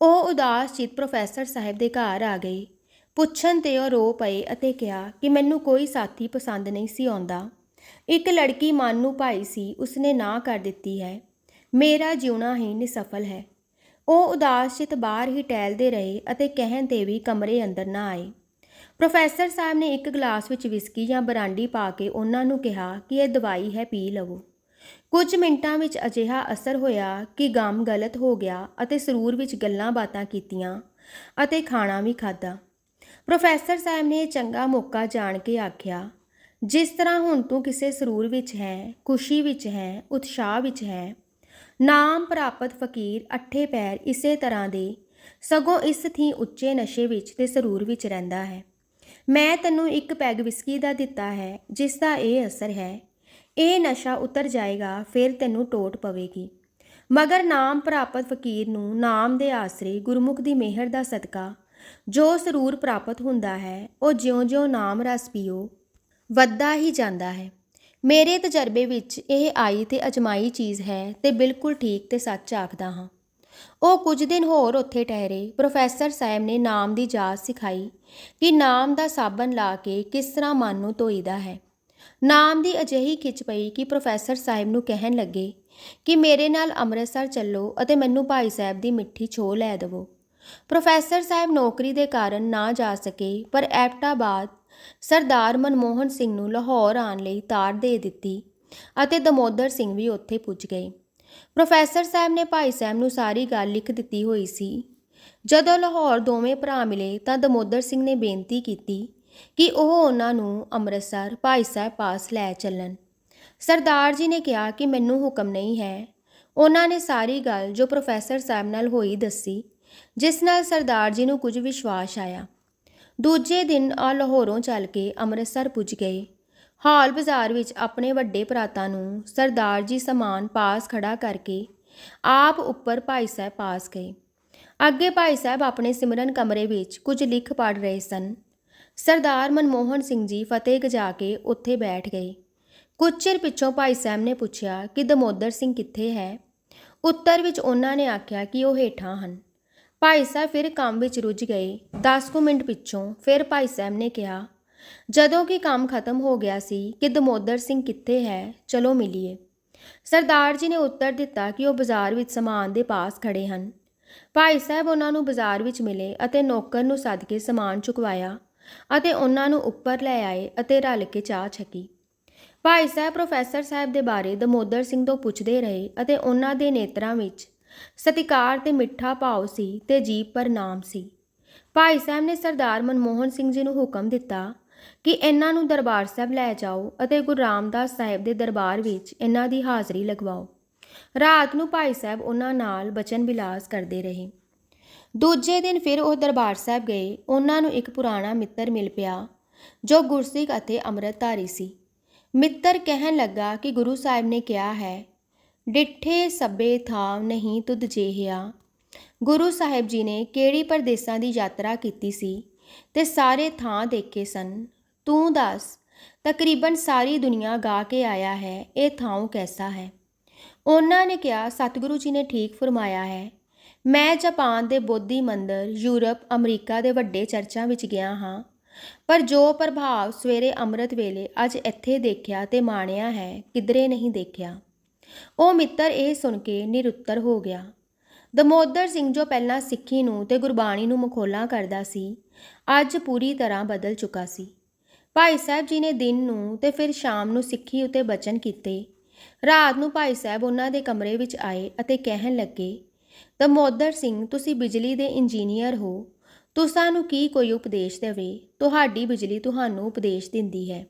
ਉਹ ਉਦਾਸ ਚਿਤ ਪ੍ਰੋਫੈਸਰ ਸਾਹਿਬ ਦੇ ਘਰ ਆ ਗਏ ਪੁੱਛਣ ਤੇ ਉਹ ਰੋ ਪਏ ਅਤੇ ਕਿਹਾ ਕਿ ਮੈਨੂੰ ਕੋਈ ਸਾਥੀ ਪਸੰਦ ਨਹੀਂ ਸੀ ਆਉਂਦਾ। ਇੱਕ ਲੜਕੀ ਮਨ ਨੂੰ ਭਾਈ ਸੀ, ਉਸਨੇ ਨਾ ਕਰ ਦਿੱਤੀ ਹੈ। ਮੇਰਾ ਜਿਉਣਾ ਹੀ ਨਿਸਫਲ ਹੈ। ਉਹ ਉਦਾਸ ਚਿਤ ਬਾਹਰ ਹੀ ਟਹਿਲਦੇ ਰਹੇ ਅਤੇ ਕਹਿਣ ਤੇ ਵੀ ਕਮਰੇ ਅੰਦਰ ਨਾ ਆਏ। ਪ੍ਰੋਫੈਸਰ ਸਾਹਿਬ ਨੇ ਇੱਕ ਗਲਾਸ ਵਿੱਚ ਵਿਸਕੀ ਜਾਂ ਬਰਾਂਡੀ ਪਾ ਕੇ ਉਹਨਾਂ ਨੂੰ ਕਿਹਾ ਕਿ ਇਹ ਦਵਾਈ ਹੈ, ਪੀ ਲਵੋ। ਕੁਝ ਮਿੰਟਾਂ ਵਿੱਚ ਅਜਿਹਾ ਅਸਰ ਹੋਇਆ ਕਿ ਗਮ ਗਲਤ ਹੋ ਗਿਆ ਅਤੇ ਸਰੂਰ ਵਿੱਚ ਗੱਲਾਂ ਬਾਤਾਂ ਕੀਤੀਆਂ ਅਤੇ ਖਾਣਾ ਵੀ ਖਾਦਾ ਪ੍ਰੋਫੈਸਰ ਸਾਹਿਬ ਨੇ ਇਹ ਚੰਗਾ ਮੌਕਾ ਜਾਣ ਕੇ ਆਖਿਆ, ਜਿਸ ਤਰ੍ਹਾਂ ਹੁਣ ਤੂੰ ਕਿਸੇ ਸਰੂਰ ਵਿੱਚ ਹੈ, ਖੁਸ਼ੀ ਵਿੱਚ ਹੈ, ਉਤਸ਼ਾਹ ਵਿੱਚ ਹੈ, ਨਾਮ ਪ੍ਰਾਪਤ ਫਕੀਰ ਅੱਠੇ ਪੈਰ ਇਸੇ ਤਰ੍ਹਾਂ ਦੇ, ਸਗੋਂ ਇਸ ਥੀ ਉੱਚੇ ਨਸ਼ੇ ਵਿੱਚ ਤੇ ਸਰੂਰ ਵਿੱਚ ਰਹਿੰਦਾ ਹੈ। ਮੈਂ ਤੈਨੂੰ ਇੱਕ ਪੈਗ ਵਿਸਕੀ ਦਾ ਦਿੱਤਾ ਹੈ, ਜਿਸ ਦਾ ਇਹ ਅਸਰ ਹੈ। ਇਹ ਨਸ਼ਾ ਉਤਰ ਜਾਏਗਾ, ਫਿਰ ਤੈਨੂੰ ਟੋਟ ਪਵੇਗੀ। ਮਗਰ ਨਾਮ ਪ੍ਰਾਪਤ ਫਕੀਰ ਨੂੰ ਨਾਮ ਦੇ ਆਸਰੇ ਗੁਰਮੁਖ ਦੀ ਮਿਹਰ ਦਾ ਸਦਕਾ ਜੋ ਸਰੂਰ ਪ੍ਰਾਪਤ ਹੁੰਦਾ ਹੈ, ਉਹ ਜਿਉਂ-ਜਿਉਂ ਨਾਮ ਰਸ ਪੀਓ, ਵੱਧਦਾ ਹੀ ਜਾਂਦਾ ਹੈ। ਮੇਰੇ ਤਜਰਬੇ ਵਿੱਚ ਇਹ ਆਈ ਤੇ ਅਜਮਾਈ ਚੀਜ਼ ਹੈ ਤੇ ਬਿਲਕੁਲ ਠੀਕ ਤੇ ਸੱਚ ਆਖਦਾ ਹਾਂ। ਉਹ ਕੁਝ ਦਿਨ ਹੋਰ ਉੱਥੇ ਠਹਿਰੇ। ਪ੍ਰੋਫੈਸਰ ਸਾਹਿਬ ਨੇ ਨਾਮ ਦੀ ਜਾਚ ਸਿਖਾਈ ਕਿ ਨਾਮ ਦਾ ਸਾਬਣ ਲਾ ਕੇ ਕਿਸ ਤਰ੍ਹਾਂ ਮਨ ਨੂੰ ਧੋਈਦਾ ਹੈ। ਨਾਮ ਦੀ ਅਜਿਹੀ ਖਿੱਚ ਪਈ ਕਿ ਪ੍ਰੋਫੈਸਰ ਸਾਹਿਬ ਨੂੰ ਕਹਿਣ ਲੱਗੇ ਕਿ ਮੇਰੇ ਨਾਲ ਅੰਮ੍ਰਿਤਸਰ ਚੱਲੋ ਅਤੇ ਮੈਨੂੰ ਭਾਈ ਸਾਹਿਬ ਦੀ ਮਿੱਠੀ ਛੋਹ ਲੈ ਦੇਵੋ। ਪ੍ਰੋਫੈਸਰ ਸਾਹਿਬ ਨੌਕਰੀ ਦੇ ਕਾਰਨ ਨਾ ਜਾ ਸਕੇ, ਪਰ ਐਪਟਾਬਾਦ ਸਰਦਾਰ ਮਨਮੋਹਨ ਸਿੰਘ ਨੂੰ ਲਾਹੌਰ ਆਉਣ ਲਈ ਤਾਰ ਦੇ ਦਿੱਤੀ ਅਤੇ ਦਮੋਦਰ ਸਿੰਘ ਵੀ ਉੱਥੇ ਪੁੱਜ ਗਏ। ਪ੍ਰੋਫੈਸਰ ਸਾਹਿਬ ਨੇ ਭਾਈ ਸਾਹਿਬ ਨੂੰ ਸਾਰੀ ਗੱਲ ਲਿਖ ਦਿੱਤੀ ਹੋਈ ਸੀ। ਜਦੋਂ ਲਾਹੌਰ ਦੋਵੇਂ ਭਰਾ ਮਿਲੇ ਤਾਂ ਦਮੋਦਰ ਸਿੰਘ ਨੇ ਬੇਨਤੀ ਕੀਤੀ ਕਿ ਉਹ ਉਹਨਾਂ ਨੂੰ ਅੰਮ੍ਰਿਤਸਰ ਭਾਈ ਸਾਹਿਬ ਪਾਸ ਲੈ ਚੱਲਣ। ਸਰਦਾਰ ਜੀ ਨੇ ਕਿਹਾ ਕਿ ਮੈਨੂੰ ਹੁਕਮ ਨਹੀਂ ਹੈ। ਉਹਨਾਂ ਨੇ ਸਾਰੀ ਗੱਲ ਜੋ ਪ੍ਰੋਫੈਸਰ ਸਾਹਿਬ ਨਾਲ ਹੋਈ ਦੱਸੀ, ਜਿਸ ਨਾਲ ਸਰਦਾਰ ਜੀ ਨੂੰ ਕੁਝ ਵਿਸ਼ਵਾਸ ਆਇਆ। ਦੂਜੇ ਦਿਨ ਆ ਲਾਹੌਰੋਂ ਚੱਲ ਕੇ ਅੰਮ੍ਰਿਤਸਰ ਪੁੱਜ ਗਏ। ਹਾਲ ਬਾਜ਼ਾਰ ਵਿੱਚ ਆਪਣੇ ਵੱਡੇ ਭਰਾਤਾ ਨੂੰ ਸਰਦਾਰ ਜੀ ਸਮਾਨ ਪਾਸ ਖੜਾ ਕਰਕੇ ਆਪ ਉੱਪਰ ਭਾਈ ਸਾਹਿਬ ਪਾਸ ਗਏ। ਅੱਗੇ ਭਾਈ ਸਾਹਿਬ ਆਪਣੇ ਸਿਮਰਨ ਕਮਰੇ ਵਿੱਚ ਕੁਝ ਲਿਖ ਪੜ ਰਹੇ ਸਨ। ਸਰਦਾਰ ਮਨਮੋਹਨ ਸਿੰਘ ਜੀ ਫਤਿਹ ਗਜਾ ਕੇ ਉੱਥੇ ਬੈਠ ਗਏ। ਕੁਝ ਚਿਰ ਪਿੱਛੋਂ ਭਾਈ ਸਾਹਿਬ ਨੇ ਪੁੱਛਿਆ ਕਿ ਦਮੋਦਰ ਸਿੰਘ ਕਿੱਥੇ ਹੈ? ਉੱਤਰ ਵਿੱਚ ਉਹਨਾਂ ਨੇ ਆਖਿਆ ਕਿ ਉਹ ਹੇਠਾਂ ਹਨ। ਭਾਈ ਸਾਹਿਬ ਫਿਰ ਕੰਮ ਵਿੱਚ ਰੁੱਝ ਗਏ। 10 ਕੁ ਮਿੰਟ ਪਿੱਛੋਂ ਫਿਰ ਭਾਈ ਸਾਹਿਬ ਨੇ ਕਿਹਾ ਜਦੋਂ ਕਿ ਕੰਮ ਖਤਮ ਹੋ ਗਿਆ ਸੀ ਕਿ ਦਮੋਦਰ ਸਿੰਘ ਕਿੱਥੇ ਹੈ, ਚਲੋ ਮਿਲੀਏ। ਸਰਦਾਰ ਜੀ ਨੇ ਉੱਤਰ ਦਿੱਤਾ ਕਿ ਉਹ ਬਾਜ਼ਾਰ ਵਿੱਚ ਸਮਾਨ ਦੇ ਪਾਸ ਖੜੇ ਹਨ। ਭਾਈ ਸਾਹਿਬ ਉਹਨਾਂ ਨੂੰ ਬਾਜ਼ਾਰ ਵਿੱਚ ਮਿਲੇ ਅਤੇ ਨੌਕਰ ਨੂੰ ਸੱਦ ਕੇ ਸਮਾਨ ਚੁਕਵਾਇਆ ਅਤੇ ਉਹਨਾਂ ਨੂੰ ਉੱਪਰ ਲੈ ਆਏ ਅਤੇ ਰਲ ਕੇ ਚਾਹ ਛਕੀ। ਭਾਈ ਸਾਹਿਬ ਪ੍ਰੋਫੈਸਰ ਸਾਹਿਬ ਦੇ ਬਾਰੇ ਦਮੋਦਰ ਸਿੰਘ ਤੋਂ ਪੁੱਛਦੇ ਰਹੇ ਅਤੇ ਉਹਨਾਂ ਦੇ ਨੇਤਰਾਂ ਵਿੱਚ ਸਤਿਕਾਰ ਤੇ ਮਿੱਠਾ ਭਾਵ ਸੀ ਤੇ ਜੀਭ ਪਰ ਨਾਮ ਸੀ। ਭਾਈ ਸਾਹਿਬ ਨੇ ਸਰਦਾਰ ਮਨਮੋਹਨ ਸਿੰਘ ਜੀ ਨੂੰ ਹੁਕਮ ਦਿੱਤਾ ਕਿ ਇਹਨਾਂ ਨੂੰ ਦਰਬਾਰ ਸਾਹਿਬ ਲੈ ਜਾਓ ਅਤੇ ਗੁਰੂ ਰਾਮਦਾਸ ਸਾਹਿਬ ਦੇ ਦਰਬਾਰ ਵਿੱਚ ਇਹਨਾਂ ਦੀ ਹਾਜ਼ਰੀ ਲਗਵਾਓ। ਰਾਤ ਨੂੰ ਭਾਈ ਸਾਹਿਬ ਉਹਨਾਂ ਨਾਲ ਬਚਨ ਵਿਲਾਸ ਕਰਦੇ ਰਹੇ। ਦੂਜੇ ਦਿਨ ਫਿਰ ਉਹ ਦਰਬਾਰ ਸਾਹਿਬ ਗਏ। ਉਹਨਾਂ ਨੂੰ ਇੱਕ ਪੁਰਾਣਾ ਮਿੱਤਰ ਮਿਲ ਪਿਆ, ਜੋ ਗੁਰਸਿੱਖ ਅਤੇ ਅੰਮ੍ਰਿਤਧਾਰੀ ਸੀ। ਮਿੱਤਰ ਕਹਿਣ ਲੱਗਾ ਕਿ ਗੁਰੂ ਸਾਹਿਬ ਨੇ ਕਿਹਾ ਹੈ, ਡਿੱਠੇ ਸਭੇ ਥਾਵ ਨਹੀਂ ਤੁਧ ਜੇਹਿਆ। ਗੁਰੂ ਸਾਹਿਬ ਜੀ ਨੇ ਕਿਹੜੀ ਪਰਦੇਸਾਂ ਦੀ ਯਾਤਰਾ ਕੀਤੀ ਸੀ? ਤੇ ਸਾਰੇ ਥਾਂ ਦੇਖੇ ਸਨ। ਤੂੰ ਦੱਸ, ਤਕਰੀਬਨ ਸਾਰੀ ਦੁਨੀਆ ਗਾ ਕੇ ਆਇਆ ਹੈ, ਇਹ ਥਾਂ ਕੈਸਾ ਹੈ? ਉਹਨਾਂ ਨੇ ਕਿਹਾ, ਸਤਿਗੁਰੂ ਜੀ ਨੇ ਠੀਕ ਫਰਮਾਇਆ ਹੈ, ਮੈਂ ਜਾਪਾਨ ਦੇ ਬੋਧੀ ਮੰਦਰ, ਯੂਰਪ, ਅਮਰੀਕਾ ਦੇ ਵੱਡੇ ਚਰਚਾਂ ਵਿੱਚ ਗਿਆ ਹਾਂ, ਪਰ ਜੋ ਪ੍ਰਭਾਵ ਸਵੇਰੇ ਅੰਮ੍ਰਿਤ ਵੇਲੇ ਅੱਜ ਇੱਥੇ ਦੇਖਿਆ ਤੇ ਮਾਣਿਆ ਹੈ, ਕਿਧਰੇ ਨਹੀਂ ਦੇਖਿਆ। ਉਹ ਮਿੱਤਰ ਇਹ ਸੁਣ ਕੇ ਨਿਰੁੱਤਰ ਹੋ ਗਿਆ। ਦਮੋਦਰ ਸਿੰਘ ਜੋ ਪਹਿਲਾਂ ਸਿੱਖੀ ਨੂੰ ਤੇ ਗੁਰਬਾਣੀ ਨੂੰ ਮਖੌਲਾਂ ਕਰਦਾ ਸੀ ਅੱਜ ਪੂਰੀ ਤਰ੍ਹਾਂ ਬਦਲ ਚੁੱਕਾ ਸੀ। ਭਾਈ ਸਾਹਿਬ ਜੀ ਨੇ ਦਿਨ ਨੂੰ ਤੇ ਫਿਰ ਸ਼ਾਮ ਨੂੰ ਸਿੱਖੀ ਉਤੇ ਬਚਨ ਕੀਤੇ। ਰਾਤ ਨੂੰ ਭਾਈ ਸਾਹਿਬ ਉਹਨਾਂ ਦੇ ਕਮਰੇ ਵਿੱਚ ਆਏ ਅਤੇ ਕਹਿਣ ਲੱਗੇ, ਦਮੋਦਰ ਸਿੰਘ, ਤੁਸੀਂ ਬਿਜਲੀ ਦੇ ਇੰਜੀਨੀਅਰ ਹੋ। ਤੁਸਾਂ ਨੂੰ ਕੀ ਕੋਈ ਉਪਦੇਸ਼ ਦੇਵੇ? ਤੁਹਾਡੀ ਬਿਜਲੀ ਤੁਹਾਨੂੰ ਉਪਦੇਸ਼ ਦਿੰਦੀ ਹੈ।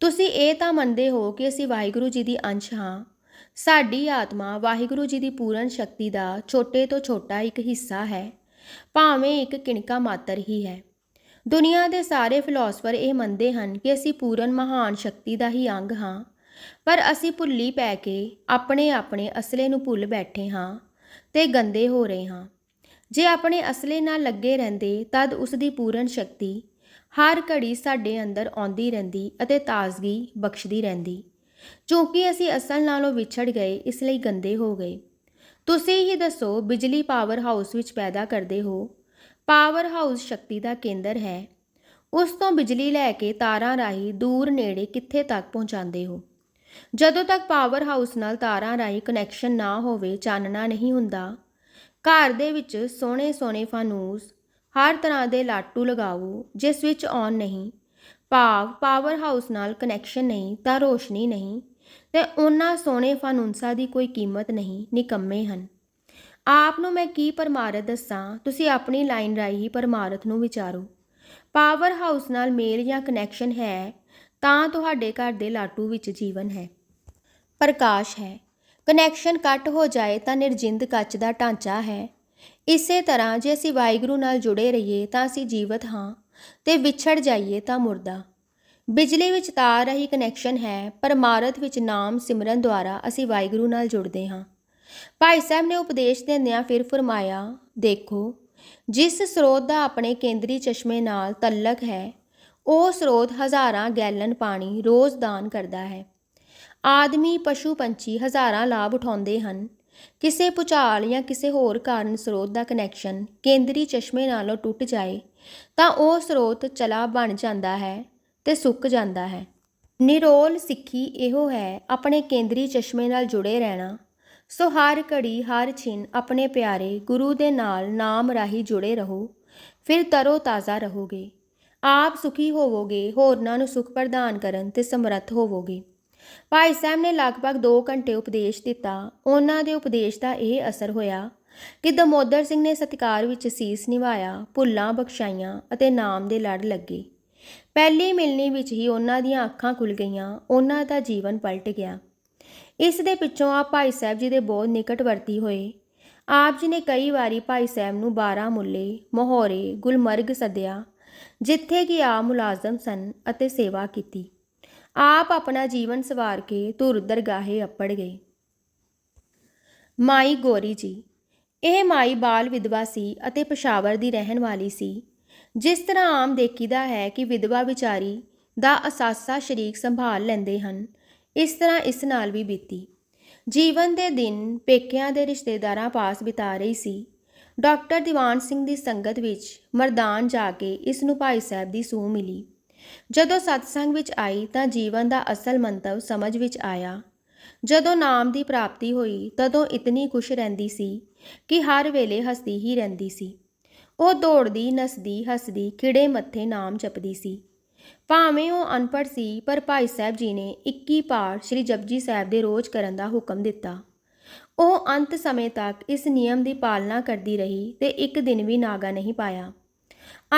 ਤੁਸੀਂ ਇਹ ਤਾਂ ਮੰਨਦੇ ਹੋ ਕਿ ਅਸੀਂ ਵਾਹਿਗੁਰੂ ਜੀ ਦੀ ਅੰਸ਼ ਹਾਂ। ਸਾਡੀ ਆਤਮਾ ਵਾਹਿਗੁਰੂ ਜੀ ਦੀ ਪੂਰਨ ਸ਼ਕਤੀ ਦਾ ਛੋਟੇ ਤੋਂ ਛੋਟਾ ਇੱਕ ਹਿੱਸਾ ਹੈ। ਭਾਵੇਂ ਇੱਕ ਕਿਣਕਾ ਮਾਤਰ ਹੀ ਹੈ। ਦੁਨੀਆ ਦੇ ਸਾਰੇ ਫਿਲਾਸਫਰ ਇਹ ਮੰਨਦੇ ਹਨ ਕਿ ਅਸੀਂ ਪੂਰਨ ਮਹਾਨ ਸ਼ਕਤੀ ਦਾ ਹੀ ਅੰਗ ਹਾਂ। ਪਰ ਅਸੀਂ ਭੁੱਲੀ ਪੈ ਕੇ ਆਪਣੇ ਆਪਣੇ ਅਸਲੇ ਨੂੰ ਭੁੱਲ ਬੈਠੇ ਹਾਂ ਤੇ ਗੰਦੇ ਹੋ ਰਹੇ ਹਾਂ। ਜੇ ਆਪਣੇ ਅਸਲੇ ਨਾਲ ਲੱਗੇ ਰਹਿੰਦੇ ਤਦ ਉਸ ਦੀ ਪੂਰਨ ਸ਼ਕਤੀ ਹਰ ਘੜੀ ਸਾਡੇ ਅੰਦਰ ਆਉਂਦੀ ਰਹਿੰਦੀ ਅਤੇ ਤਾਜ਼ਗੀ ਬਖਸ਼ਦੀ ਰਹਿੰਦੀ। ਕਿਉਂਕਿ ਅਸੀਂ ਅਸਲ ਨਾਲੋਂ ਵਿਛੜ ਗਏ ਇਸ ਲਈ ਗੰਦੇ ਹੋ ਗਏ। ਤੁਸੀਂ ਹੀ ਦੱਸੋ, ਬਿਜਲੀ ਪਾਵਰ ਹਾਊਸ ਵਿੱਚ ਪੈਦਾ ਕਰਦੇ ਹੋ। ਪਾਵਰ ਹਾਊਸ ਸ਼ਕਤੀ ਦਾ ਕੇਂਦਰ ਹੈ। ਉਸ ਤੋਂ ਬਿਜਲੀ ਲੈ ਕੇ ਤਾਰਾਂ ਰਾਹੀਂ ਦੂਰ ਨੇੜੇ ਕਿੱਥੇ ਤੱਕ ਪਹੁੰਚਾਉਂਦੇ ਹੋ? ਜਦੋਂ ਤੱਕ ਪਾਵਰ ਹਾਊਸ ਨਾਲ ਤਾਰਾਂ ਰਾਹੀਂ ਕਨੈਕਸ਼ਨ ਨਾ ਹੋਵੇ, ਚਾਨਣਾ ਨਹੀਂ ਹੁੰਦਾ। ਘਰ ਦੇ ਵਿੱਚ ਸੋਹਣੇ ਸੋਹਣੇ ਫਾਨੂਸ, ਹਰ ਤਰ੍ਹਾਂ ਦੇ ਲਾਟੂ ਲਗਾਓ ਜੇ ਸਵਿਚ ਆਨ ਨਹੀਂ। ਭਾਵ ਪਾਵਰ ਹਾਊਸ ਨਾਲ ਕਨੈਕਸ਼ਨ ਨਹੀਂ, ਤਾਂ ਰੋਸ਼ਨੀ ਨਹੀਂ। ਤੇ ਉਹਨਾਂ ਸੋਹਣੇ ਫਾਨੂਸਾਂ ਦੀ ਕੋਈ ਕੀਮਤ ਨਹੀਂ, ਨਿਕੰਮੇ ਹਨ। ਆਪ ਨੂੰ ਮੈਂ ਕੀ ਪਰਮਾਰਥ ਦੱਸਾਂ? ਤੁਸੀਂ ਆਪਣੀ ਲਾਈਨ ਰਾਹੀਂ ਹੀ ਪਰਮਾਰਥ ਨੂੰ ਵਿਚਾਰੋ। ਪਾਵਰ ਹਾਊਸ ਨਾਲ ਮੇਲ ਜਾਂ ਕਨੈਕਸ਼ਨ ਹੈ, ਤਾਂ ਤੁਹਾਡੇ ਘਰ ਦੇ ਲਾਟੂ ਵਿੱਚ ਜੀਵਨ ਹੈ। ਪ੍ਰਕਾਸ਼ ਹੈ। ਕਨੈਕਸ਼ਨ ਕੱਟ ਹੋ ਜਾਏ ਤਾਂ ਨਿਰਜਿੰਦ ਕੱਚ ਦਾ ਢਾਂਚਾ ਹੈ। ਇਸੇ ਤਰ੍ਹਾਂ ਜੇ ਅਸੀਂ ਵਾਹਿਗੁਰੂ ਨਾਲ ਜੁੜੇ ਰਹੀਏ ਤਾਂ ਅਸੀਂ ਜੀਵਤ ਹਾਂ ਤੇ ਵਿਛੜ ਜਾਈਏ ਤਾਂ ਮੁਰਦਾ। ਬਿਜਲੀ ਵਿੱਚ ਤਾਰ ਰਹੀ ਕਨੈਕਸ਼ਨ ਹੈ ਪਰਮਾਰਥ ਵਿੱਚ ਨਾਮ ਸਿਮਰਨ ਦੁਆਰਾ ਅਸੀਂ ਵਾਹਿਗੁਰੂ ਨਾਲ ਜੁੜਦੇ ਹਾਂ। ਭਾਈ ਸਾਹਿਬ ਨੇ ਉਪਦੇਸ਼ ਦਿੰਦਿਆਂ ਫਿਰ ਫਰਮਾਇਆ, ਦੇਖੋ, ਜਿਸ ਸਰੋਤ ਦਾ ਆਪਣੇ ਕੇਂਦਰੀ ਚਸ਼ਮੇ ਨਾਲ ਤਲਕ ਹੈ, ਉਹ ਸਰੋਤ ਹਜ਼ਾਰਾਂ ਗੈਲਨ ਪਾਣੀ ਰੋਜ਼ ਦਾਨ ਕਰਦਾ ਹੈ। ਆਦਮੀ ਪਸ਼ੂ ਪੰਛੀ ਹਜ਼ਾਰਾਂ ਲਾਭ ਉਠਾਉਂਦੇ ਹਨ। ਕਿਸੇ ਭੁਚਾਲ ਜਾਂ ਕਿਸੇ ਹੋਰ ਕਾਰਨ ਸਰੋਤ ਦਾ ਕਨੈਕਸ਼ਨ ਕੇਂਦਰੀ ਚਸ਼ਮੇ ਨਾਲੋਂ ਟੁੱਟ ਜਾਏ, ਤਾਂ ਉਹ ਸਰੋਤ ਚਲਾ ਬਣ ਜਾਂਦਾ ਹੈ। ਤੇ ਸੁੱਕ ਜਾਂਦਾ ਹੈ। ਨਿਰੋਲ ਸਿੱਖੀ ਇਹੋ ਹੈ, ਆਪਣੇ ਕੇਂਦਰੀ ਚਸ਼ਮੇ ਨਾਲ ਜੁੜੇ ਰਹਿਣਾ। ਸੋ ਹਰ ਘੜੀ, ਹਰ ਛਿਨ ਆਪਣੇ ਪਿਆਰੇ ਗੁਰੂ ਦੇ ਨਾਲ ਨਾਮ ਰਾਹੀਂ ਜੁੜੇ ਰਹੋ, ਫਿਰ ਤਰੋ ਤਾਜ਼ਾ ਰਹੋਗੇ। ਆਪ ਸੁਖੀ ਹੋਵੋਗੇ, ਹੋਰਨਾਂ ਨੂੰ ਸੁਖ ਪ੍ਰਦਾਨ ਕਰਨ ਤੇ ਸਮਰੱਥ ਹੋਵੋਗੇ। ਭਾਈ ਸਾਹਿਬ ਨੇ ਲਗਭਗ 2 ਘੰਟੇ ਉਪਦੇਸ਼ ਦਿੱਤਾ। ਉਹਨਾਂ ਦੇ ਉਪਦੇਸ਼ ਦਾ ਇਹ ਅਸਰ ਹੋਇਆ ਕਿ ਦਮੋਦਰ ਸਿੰਘ ਨੇ ਸਤਿਕਾਰ ਵਿੱਚ ਸੀਸ ਨਿਵਾਇਆ, ਭੁੱਲਾਂ ਬਖਸ਼ਾਈਆਂ ਅਤੇ ਨਾਮ ਦੇ ਲੜ ਲੱਗੇ। ਪਹਿਲੀ ਮਿਲਣੀ ਵਿੱਚ ਹੀ ਉਹਨਾਂ ਦੀਆਂ ਅੱਖਾਂ ਖੁੱਲ ਗਈਆਂ, ਉਹਨਾਂ ਦਾ ਜੀਵਨ ਪਲਟ ਗਿਆ। ਇਸ ਦੇ ਪਿੱਛੋਂ ਆਪ ਭਾਈ ਸਾਹਿਬ ਜੀ ਦੇ ਬਹੁਤ ਨਿਕਟਵਰਤੀ ਹੋਏ। ਆਪ ਜੀ ਨੇ ਕਈ ਵਾਰੀ ਭਾਈ ਸਾਹਿਬ ਨੂੰ ਬਾਰਾਂ ਮੁੱਲੇ, ਮਹੌਰੇ, ਗੁਲਮਰਗ ਸੱਦਿਆ, ਜਿੱਥੇ ਕਿ ਆ ਮੁਲਾਜ਼ਮ ਸਨ ਅਤੇ ਸੇਵਾ ਕੀਤੀ। ਆਪ ਆਪਣਾ ਜੀਵਨ ਸਵਾਰ ਕੇ ਧੁਰ ਦਰਗਾਹੇ ਅੱਪੜ ਗਏ। ਮਾਈ ਗੋਰੀ ਜੀ। ਇਹ ਮਾਈ ਬਾਲ ਵਿਧਵਾ ਸੀ ਅਤੇ ਪਸ਼ਾਵਰ ਦੀ ਰਹਿਣ ਵਾਲੀ ਸੀ। ਜਿਸ ਤਰ੍ਹਾਂ ਆਮ ਦੇਖੀਦਾ ਹੈ ਕਿ ਵਿਧਵਾ ਵਿਚਾਰੀ ਦਾ ਅਸਾਸਾ ਸ਼ਰੀਕ ਸੰਭਾਲ ਲੈਂਦੇ ਹਨ, ਇਸ ਤਰ੍ਹਾਂ ਇਸ ਨਾਲ ਵੀ ਬੀਤੀ। ਜੀਵਨ ਦੇ ਦਿਨ ਪੇਕਿਆਂ ਦੇ ਰਿਸ਼ਤੇਦਾਰਾਂ ਪਾਸ ਬਿਤਾ ਰਹੀ ਸੀ। ਡਾਕਟਰ ਦੀਵਾਨ ਸਿੰਘ ਦੀ ਸੰਗਤ ਵਿੱਚ ਮਰਦਾਨ ਜਾ ਕੇ ਇਸ ਨੂੰ ਭਾਈ ਸਾਹਿਬ ਦੀ ਸੂਹ ਮਿਲੀ। ਜਦੋਂ ਸਤਸੰਗ ਵਿੱਚ ਆਈ ਤਾਂ ਜੀਵਨ ਦਾ ਅਸਲ ਮੰਤਵ ਸਮਝ ਵਿੱਚ ਆਇਆ। ਜਦੋਂ ਨਾਮ ਦੀ ਪ੍ਰਾਪਤੀ ਹੋਈ, ਤਦੋਂ ਇਤਨੀ ਖੁਸ਼ ਰਹਿੰਦੀ ਸੀ ਕਿ ਹਰ ਵੇਲੇ ਹੱਸਦੀ ਹੀ ਰਹਿੰਦੀ ਸੀ। ਉਹ ਦੌੜਦੀ, ਨਸਦੀ, ਹੱਸਦੀ, ਖਿੜੇ ਮੱਥੇ ਨਾਮ ਜਪਦੀ ਸੀ। ਭਾਵੇਂ ਉਹ ਅਨਪੜ੍ਹ ਸੀ, ਪਰ ਭਾਈ ਸਾਹਿਬ ਜੀ ਨੇ 21 ਪਾਠ ਸ੍ਰੀ ਜਪਜੀ ਸਾਹਿਬ ਦੇ ਰੋਜ਼ ਕਰਨ ਦਾ ਹੁਕਮ ਦਿੱਤਾ। ਉਹ ਅੰਤ ਸਮੇਂ ਤੱਕ ਇਸ ਨਿਯਮ ਦੀ ਪਾਲਣਾ ਕਰਦੀ ਰਹੀ ਤੇ ਇੱਕ ਦਿਨ ਵੀ ਨਾਗਾ ਨਹੀਂ ਪਾਇਆ।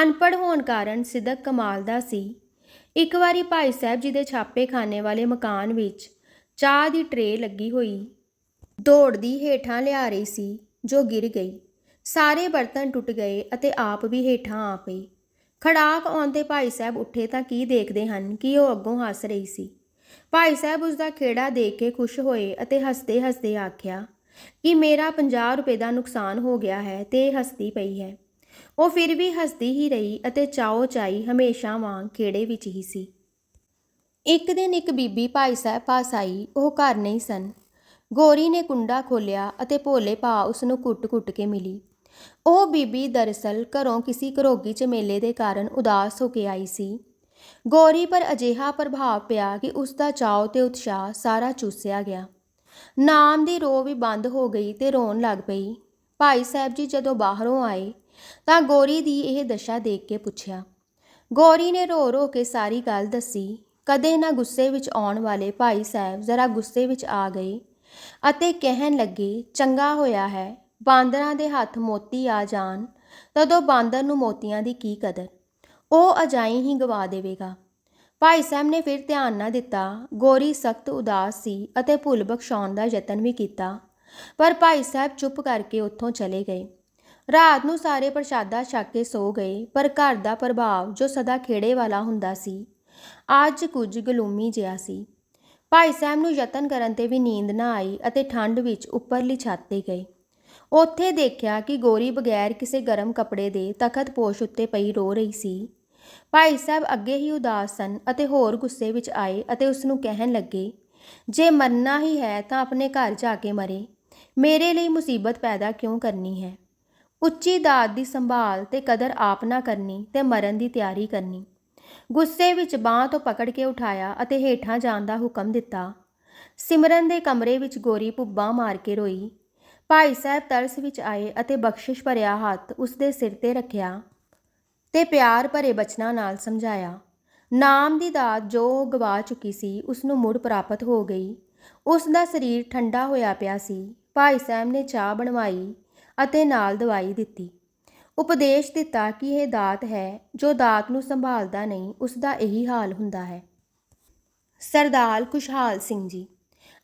ਅਨਪੜ੍ਹ ਹੋਣ ਕਾਰਨ ਸਿਦਕ ਕਮਾਲ ਦਾ ਸੀ। ਇੱਕ ਵਾਰੀ ਭਾਈ ਸਾਹਿਬ ਜੀ ਦੇ ਛਾਪੇਖਾਨੇ ਵਾਲੇ ਮਕਾਨ ਵਿੱਚ ਚਾਹ ਦੀ ਟਰੇ ਲੱਗੀ ਹੋਈ। ਦੌੜਦੀ ਹੇਠਾਂ ਲਿਆ ਰਹੀ ਸੀ, ਜੋ ਗਿਰ ਗਈ। ਸਾਰੇ ਬਰਤਨ ਟੁੱਟ ਗਏ ਅਤੇ ਆਪ ਵੀ ਹੇਠਾਂ ਆ ਪਈ। ਖੜਾਕ ਆਉਂਦੇ ਭਾਈ ਸਾਹਿਬ ਉੱਠੇ ਤਾਂ ਕੀ ਦੇਖਦੇ ਹਨ, ਕਿ ਉਹ ਅੱਗੋਂ ਹੱਸ ਰਹੀ ਸੀ। ਭਾਈ ਸਾਹਿਬ ਉਸ ਦਾ ਖੇੜਾ ਦੇਖ ਕੇ ਖੁਸ਼ ਹੋਏ ਅਤੇ ਹੱਸਦੇ ਹੱਸਦੇ ਆਖਿਆ, ਕਿ ਮੇਰਾ 50 ਰੁਪਏ ਦਾ ਨੁਕਸਾਨ ਹੋ ਗਿਆ ਹੈ ਤੇ ਇਹ ਹੱਸਦੀ ਪਈ ਹੈ? ਉਹ ਫਿਰ ਵੀ ਹੱਸਦੀ ਹੀ ਰਹੀ ਅਤੇ ਚਾਓ ਚਾਈ ਹਮੇਸ਼ਾ ਵਾਂਗ ਖੇੜੇ ਵਿੱਚ ਹੀ ਸੀ। ਇੱਕ ਦਿਨ ਇੱਕ ਬੀਬੀ ਭਾਈ ਸਾਹਿਬ ਪਾਸ ਆਈ, ਉਹ ਘਰ ਨਹੀਂ ਸਨ। ਗੋਰੀ ਨੇ ਕੁੰਡਾ ਖੋਲਿਆ ਅਤੇ ਭੋਲੇ ਭਾ ਉਸ ਨੂੰ ਕੁੱਟ-ਕੁੱਟ ਕੇ ਮਿਲੀ। ਉਹ ਬੀਬੀ ਦਰਅਸਲ ਘਰੋਂ ਕਿਸੇ ਘਰੋਗੀ ਝਮੇਲੇ ਦੇ ਕਾਰਨ ਉਦਾਸ ਹੋ ਕੇ ਆਈ ਸੀ। ਗੌਰੀ ਪਰ ਅਜਿਹਾ ਪ੍ਰਭਾਵ ਪਿਆ ਕਿ ਉਸ ਦਾ ਚਾਅ ਤੇ ਉਤਸ਼ਾਹ ਸਾਰਾ ਚੂਸਿਆ ਗਿਆ। ਨਾਮ ਦੀ ਰੋ ਵੀ ਬੰਦ ਹੋ ਗਈ ਤੇ ਰੋਣ ਲੱਗ ਪਈ। ਭਾਈ ਸਾਹਿਬ ਜੀ ਜਦੋਂ ਬਾਹਰੋਂ ਆਏ ਤਾਂ ਗੌਰੀ ਦੀ ਇਹ ਦਸ਼ਾ ਦੇਖ ਕੇ ਪੁੱਛਿਆ। ਗੌਰੀ ਨੇ ਰੋ ਰੋ ਕੇ ਸਾਰੀ ਗੱਲ ਦੱਸੀ। ਕਦੇ ਨਾ ਗੁੱਸੇ ਵਿੱਚ ਆਉਣ ਵਾਲੇ ਭਾਈ ਸਾਹਿਬ ਜ਼ਰਾ ਗੁੱਸੇ ਵਿੱਚ ਆ ਗਏ ਅਤੇ ਕਹਿਣ ਲੱਗੇ, ਚੰਗਾ ਹੋਇਆ ਹੈ। ਬਾਂਦਰਾਂ ਦੇ ਹੱਥ ਮੋਤੀ ਆ ਜਾਣ, ਤਦੋਂ ਬਾਂਦਰ ਨੂੰ ਮੋਤੀਆਂ ਦੀ ਕੀ ਕਦਰ? ਉਹ ਅਜਾਈ ਹੀ ਗਵਾ ਦੇਵੇਗਾ। ਭਾਈ ਸਾਹਿਬ ਨੇ ਫਿਰ ਧਿਆਨ ਨਾ ਦਿੱਤਾ, ਗੋਰੀ ਸਖਤ ਉਦਾਸ ਸੀ ਅਤੇ ਭੁੱਲ ਬਖਸ਼ਾਉਣ ਦਾ ਯਤਨ ਵੀ ਕੀਤਾ। ਪਰ ਭਾਈ ਸਾਹਿਬ ਚੁੱਪ ਕਰਕੇ ਉੱਥੋਂ ਚਲੇ ਗਏ। ਰਾਤ ਨੂੰ ਸਾਰੇ ਪ੍ਰਸ਼ਾਦਾ ਛਕ ਕੇ ਸੋ ਗਏ, ਪਰ ਘਰ ਦਾ ਪ੍ਰਭਾਵ ਜੋ ਸਦਾ ਖੇੜੇ ਵਾਲਾ ਹੁੰਦਾ ਸੀ, ਅੱਜ ਕੁਝ ਗਲੂਮੀ ਜਿਹਾ ਸੀ। ਭਾਈ ਸਾਹਿਬ ਨੂੰ ਯਤਨ ਕਰਨ ਤੇ ਵੀ ਨੀਂਦ ਨਾ ਆਈ ਅਤੇ ਠੰਡ ਵਿੱਚ ਉੱਪਰਲੀ ਛੱਤ ਤੇ ਗਏ। ਉੱਥੇ ਦੇਖਿਆ ਕਿ ਗੋਰੀ ਬਗੈਰ ਕਿਸੇ ਗਰਮ ਕੱਪੜੇ ਦੇ ਤਖਤ ਪੋਸ਼ ਉੱਤੇ ਪਈ ਰੋ ਰਹੀ ਸੀ। ਭਾਈ ਸਾਹਿਬ ਅੱਗੇ ਹੀ ਉਦਾਸ ਸਨ ਅਤੇ ਹੋਰ ਗੁੱਸੇ ਵਿੱਚ ਆਏ ਅਤੇ ਉਸ ਨੂੰ ਕਹਿਣ ਲੱਗੇ, ਜੇ ਮਰਨਾ ਹੀ ਹੈ ਤਾਂ ਆਪਣੇ ਘਰ ਜਾ ਕੇ ਮਰੇ। ਮੇਰੇ ਲਈ ਮੁਸੀਬਤ ਪੈਦਾ ਕਿਉਂ ਕਰਨੀ ਹੈ? ਉੱਚੀ ਦਾਤ ਦੀ ਸੰਭਾਲ ਤੇ ਕਦਰ ਆਪ ਨਾ ਕਰਨੀ ਤੇ ਮਰਨ ਦੀ ਤਿਆਰੀ ਕਰਨੀ। ਗੁੱਸੇ ਵਿੱਚ ਬਾਹ ਤੋਂ ਪਕੜ ਕੇ ਉਠਾਇਆ ਅਤੇ ਹੇਠਾਂ ਜਾਣ ਦਾ ਹੁਕਮ ਦਿੱਤਾ। ਸਿਮਰਨ ਦੇ ਕਮਰੇ ਵਿੱਚ ਗੋਰੀ ਪੁੱਬਾਂ ਮਾਰ ਕੇ ਰੋਈ। ਭਾਈ ਸਾਹਿਬ ਤਰਸ ਵਿੱਚ ਆਏ ਅਤੇ ਬਖਸ਼ਿਸ਼ ਭਰਿਆ ਹੱਥ ਉਸ ਦੇ ਸਿਰ ਤੇ ਰੱਖਿਆ ਤੇ ਪਿਆਰ ਭਰੇ ਬਚਨਾਂ ਨਾਲ ਸਮਝਾਇਆ, ਨਾਮ ਦੀ ਦਾਤ ਜੋ ਗਵਾ ਚੁੱਕੀ ਸੀ ਉਸ ਨੂੰ ਮੁੜ ਪ੍ਰਾਪਤ ਹੋ ਗਈ। ਉਸ ਦਾ ਸਰੀਰ ਠੰਡਾ ਹੋਇਆ ਪਿਆ ਸੀ। ਭਾਈ ਸਾਹਿਬ ਨੇ ਚਾਹ ਬਣਵਾਈ ਅਤੇ ਨਾਲ ਦਵਾਈ ਦਿੱਤੀ। ਉਪਦੇਸ਼ ਦਿੱਤਾ ਕਿ ਇਹ ਦਾਤ ਹੈ, ਜੋ ਦਾਤ ਨੂੰ ਸੰਭਾਲਦਾ ਨਹੀਂ ਉਸ ਦਾ ਇਹੀ ਹਾਲ ਹੁੰਦਾ ਹੈ। ਸਰਦਾਰ ਖੁਸ਼ਹਾਲ ਸਿੰਘ ਜੀ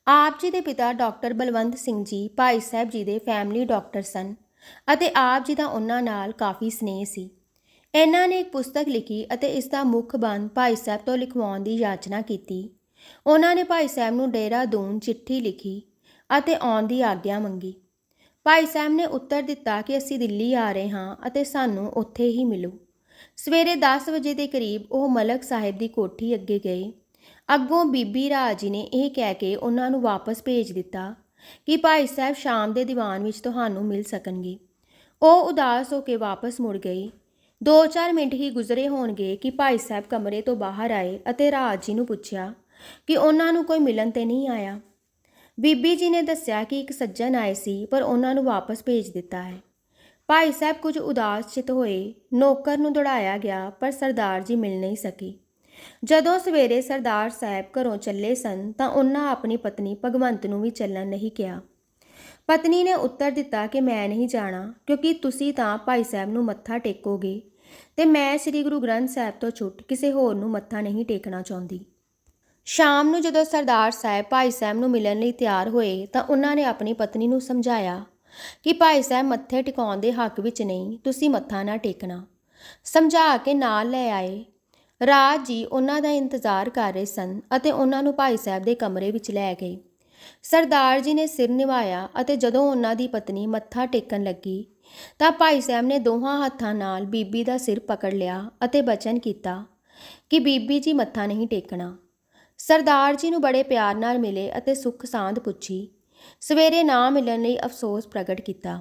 ਆਪ ਜੀ ਦੇ ਪਿਤਾ ਡਾਕਟਰ ਬਲਵੰਤ ਸਿੰਘ ਜੀ, ਭਾਈ ਸਾਹਿਬ ਜੀ ਦੇ ਫੈਮਿਲੀ ਡਾਕਟਰ ਸਨ ਅਤੇ ਆਪ ਜੀ ਦਾ ਉਹਨਾਂ ਨਾਲ ਕਾਫੀ ਸਨੇਹ ਸੀ। ਇਹਨਾਂ ਨੇ ਇੱਕ ਪੁਸਤਕ ਲਿਖੀ ਅਤੇ ਇਸ ਦਾ ਮੁੱਖ ਬੰਦ ਭਾਈ ਸਾਹਿਬ ਤੋਂ ਲਿਖਵਾਉਣ ਦੀ ਯਾਚਨਾ ਕੀਤੀ। ਉਹਨਾਂ ਨੇ ਭਾਈ ਸਾਹਿਬ ਨੂੰ ਦੇਹਰਾਦੂਨ ਚਿੱਠੀ ਲਿਖੀ ਅਤੇ ਆਉਣ ਦੀ ਆਗਿਆ ਮੰਗੀ। ਭਾਈ ਸਾਹਿਬ ਨੇ ਉੱਤਰ ਦਿੱਤਾ ਕਿ ਅਸੀਂ ਦਿੱਲੀ ਆ ਰਹੇ ਹਾਂ ਅਤੇ ਸਾਨੂੰ ਉੱਥੇ ਹੀ ਮਿਲੋ। ਸਵੇਰੇ 10 ਵਜੇ ਦੇ ਕਰੀਬ ਉਹ ਮਲਕ ਸਾਹਿਬ ਦੀ ਕੋਠੀ ਅੱਗੇ ਗਏ। ਅੱਗੋਂ ਬੀਬੀ ਰਾਜੀ ਨੇ ਇਹ ਕਹਿ ਕੇ ਉਹਨਾਂ ਨੂੰ ਵਾਪਸ ਭੇਜ ਦਿੱਤਾ ਕਿ ਭਾਈ ਸਾਹਿਬ ਸ਼ਾਮ ਦੇ ਦੀਵਾਨ ਵਿੱਚ ਤੁਹਾਨੂੰ ਮਿਲ ਸਕਣਗੇ। ਉਹ ਉਦਾਸ ਹੋ ਕੇ ਵਾਪਸ ਮੁੜ ਗਈ। 2-4 ਮਿੰਟ ਹੀ ਗੁਜ਼ਰੇ ਹੋਣਗੇ ਕਿ ਭਾਈ ਸਾਹਿਬ ਕਮਰੇ ਤੋਂ ਬਾਹਰ ਆਏ ਅਤੇ ਰਾਜ ਜੀ ਨੂੰ ਪੁੱਛਿਆ ਕਿ ਉਹਨਾਂ ਨੂੰ ਕੋਈ ਮਿਲਣ ਤੇ ਨਹੀਂ ਆਇਆ। ਬੀਬੀ ਜੀ ਨੇ ਦੱਸਿਆ ਕਿ ਇੱਕ ਸੱਜਣ ਆਏ ਸੀ, ਪਰ ਉਹਨਾਂ ਨੂੰ ਵਾਪਸ ਭੇਜ ਦਿੱਤਾ ਹੈ। ਭਾਈ ਸਾਹਿਬ ਕੁਝ ਉਦਾਸ ਚਿਤ ਹੋਏ, ਨੌਕਰ ਨੂੰ ਦੌੜਾਇਆ ਗਿਆ, ਪਰ ਸਰਦਾਰ ਜੀ ਮਿਲ ਨਹੀਂ ਸਕੀ। ਜਦੋਂ ਸਵੇਰੇ ਸਰਦਾਰ ਸਾਹਿਬ ਘਰੋਂ ਚੱਲੇ ਸਨ ਤਾਂ ਉਹਨਾਂ ਆਪਣੀ ਪਤਨੀ ਭਗਵੰਤ ਨੂੰ ਵੀ ਚੱਲਣ ਨਹੀਂ ਕਿਹਾ। ਪਤਨੀ ਨੇ ਉੱਤਰ ਦਿੱਤਾ ਕਿ ਮੈਂ ਨਹੀਂ ਜਾਣਾ, ਕਿਉਂਕਿ ਤੁਸੀਂ ਤਾਂ ਭਾਈ ਸਾਹਿਬ ਨੂੰ ਮੱਥਾ ਟੇਕੋਗੇ ਤੇ ਮੈਂ ਸ੍ਰੀ ਗੁਰੂ ਗ੍ਰੰਥ ਸਾਹਿਬ ਤੋਂ ਛੁੱਟ ਕਿਸੇ ਹੋਰ ਨੂੰ ਮੱਥਾ ਨਹੀਂ ਟੇਕਣਾ ਚਾਹੁੰਦੀ। ਸ਼ਾਮ ਨੂੰ ਜਦੋਂ ਸਰਦਾਰ ਸਾਹਿਬ ਭਾਈ ਸਾਹਿਬ ਨੂੰ ਮਿਲਣ ਲਈ ਤਿਆਰ ਹੋਏ ਤਾਂ ਉਹਨਾਂ ਨੇ ਆਪਣੀ ਪਤਨੀ ਨੂੰ ਸਮਝਾਇਆ ਕਿ ਭਾਈ ਸਾਹਿਬ ਮੱਥੇ ਟਿਕਾਉਣ ਦੇ ਹੱਕ ਵਿੱਚ ਨਹੀਂ, ਤੁਸੀਂ ਮੱਥਾ ਨਾ ਟੇਕਣਾ। ਸਮਝਾ ਕੇ ਨਾਲ ਲੈ ਆਏ ਰਾਜ ਜੀ ਉਹਨਾਂ ਦਾ ਇੰਤਜ਼ਾਰ ਕਰ ਰਹੇ ਸਨ ਅਤੇ ਉਹਨਾਂ ਨੂੰ ਭਾਈ ਸਾਹਿਬ ਦੇ ਕਮਰੇ ਵਿੱਚ ਲੈ ਗਏ। ਸਰਦਾਰ ਜੀ ਨੇ ਸਿਰ ਨਿਵਾਇਆ ਅਤੇ ਜਦੋਂ ਉਹਨਾਂ ਦੀ ਪਤਨੀ ਮੱਥਾ ਟੇਕਣ ਲੱਗੀ, ਤਾਂ ਭਾਈ ਸਾਹਿਬ ਨੇ ਦੋਹਾਂ ਹੱਥਾਂ ਨਾਲ ਬੀਬੀ ਦਾ ਸਿਰ ਪਕੜ ਲਿਆ ਅਤੇ ਬਚਨ ਕੀਤਾ ਕਿ ਬੀਬੀ ਜੀ ਮੱਥਾ ਨਹੀਂ ਟੇਕਣਾ। ਸਰਦਾਰ ਜੀ ਨੂੰ ਬੜੇ ਪਿਆਰ ਨਾਲ ਮਿਲੇ ਅਤੇ ਸੁੱਖ ਸਾਂਦ ਪੁੱਛੀ। ਸਵੇਰੇ ਨਾ ਮਿਲਣ ਲਈ ਅਫਸੋਸ ਪ੍ਰਗਟ ਕੀਤਾ।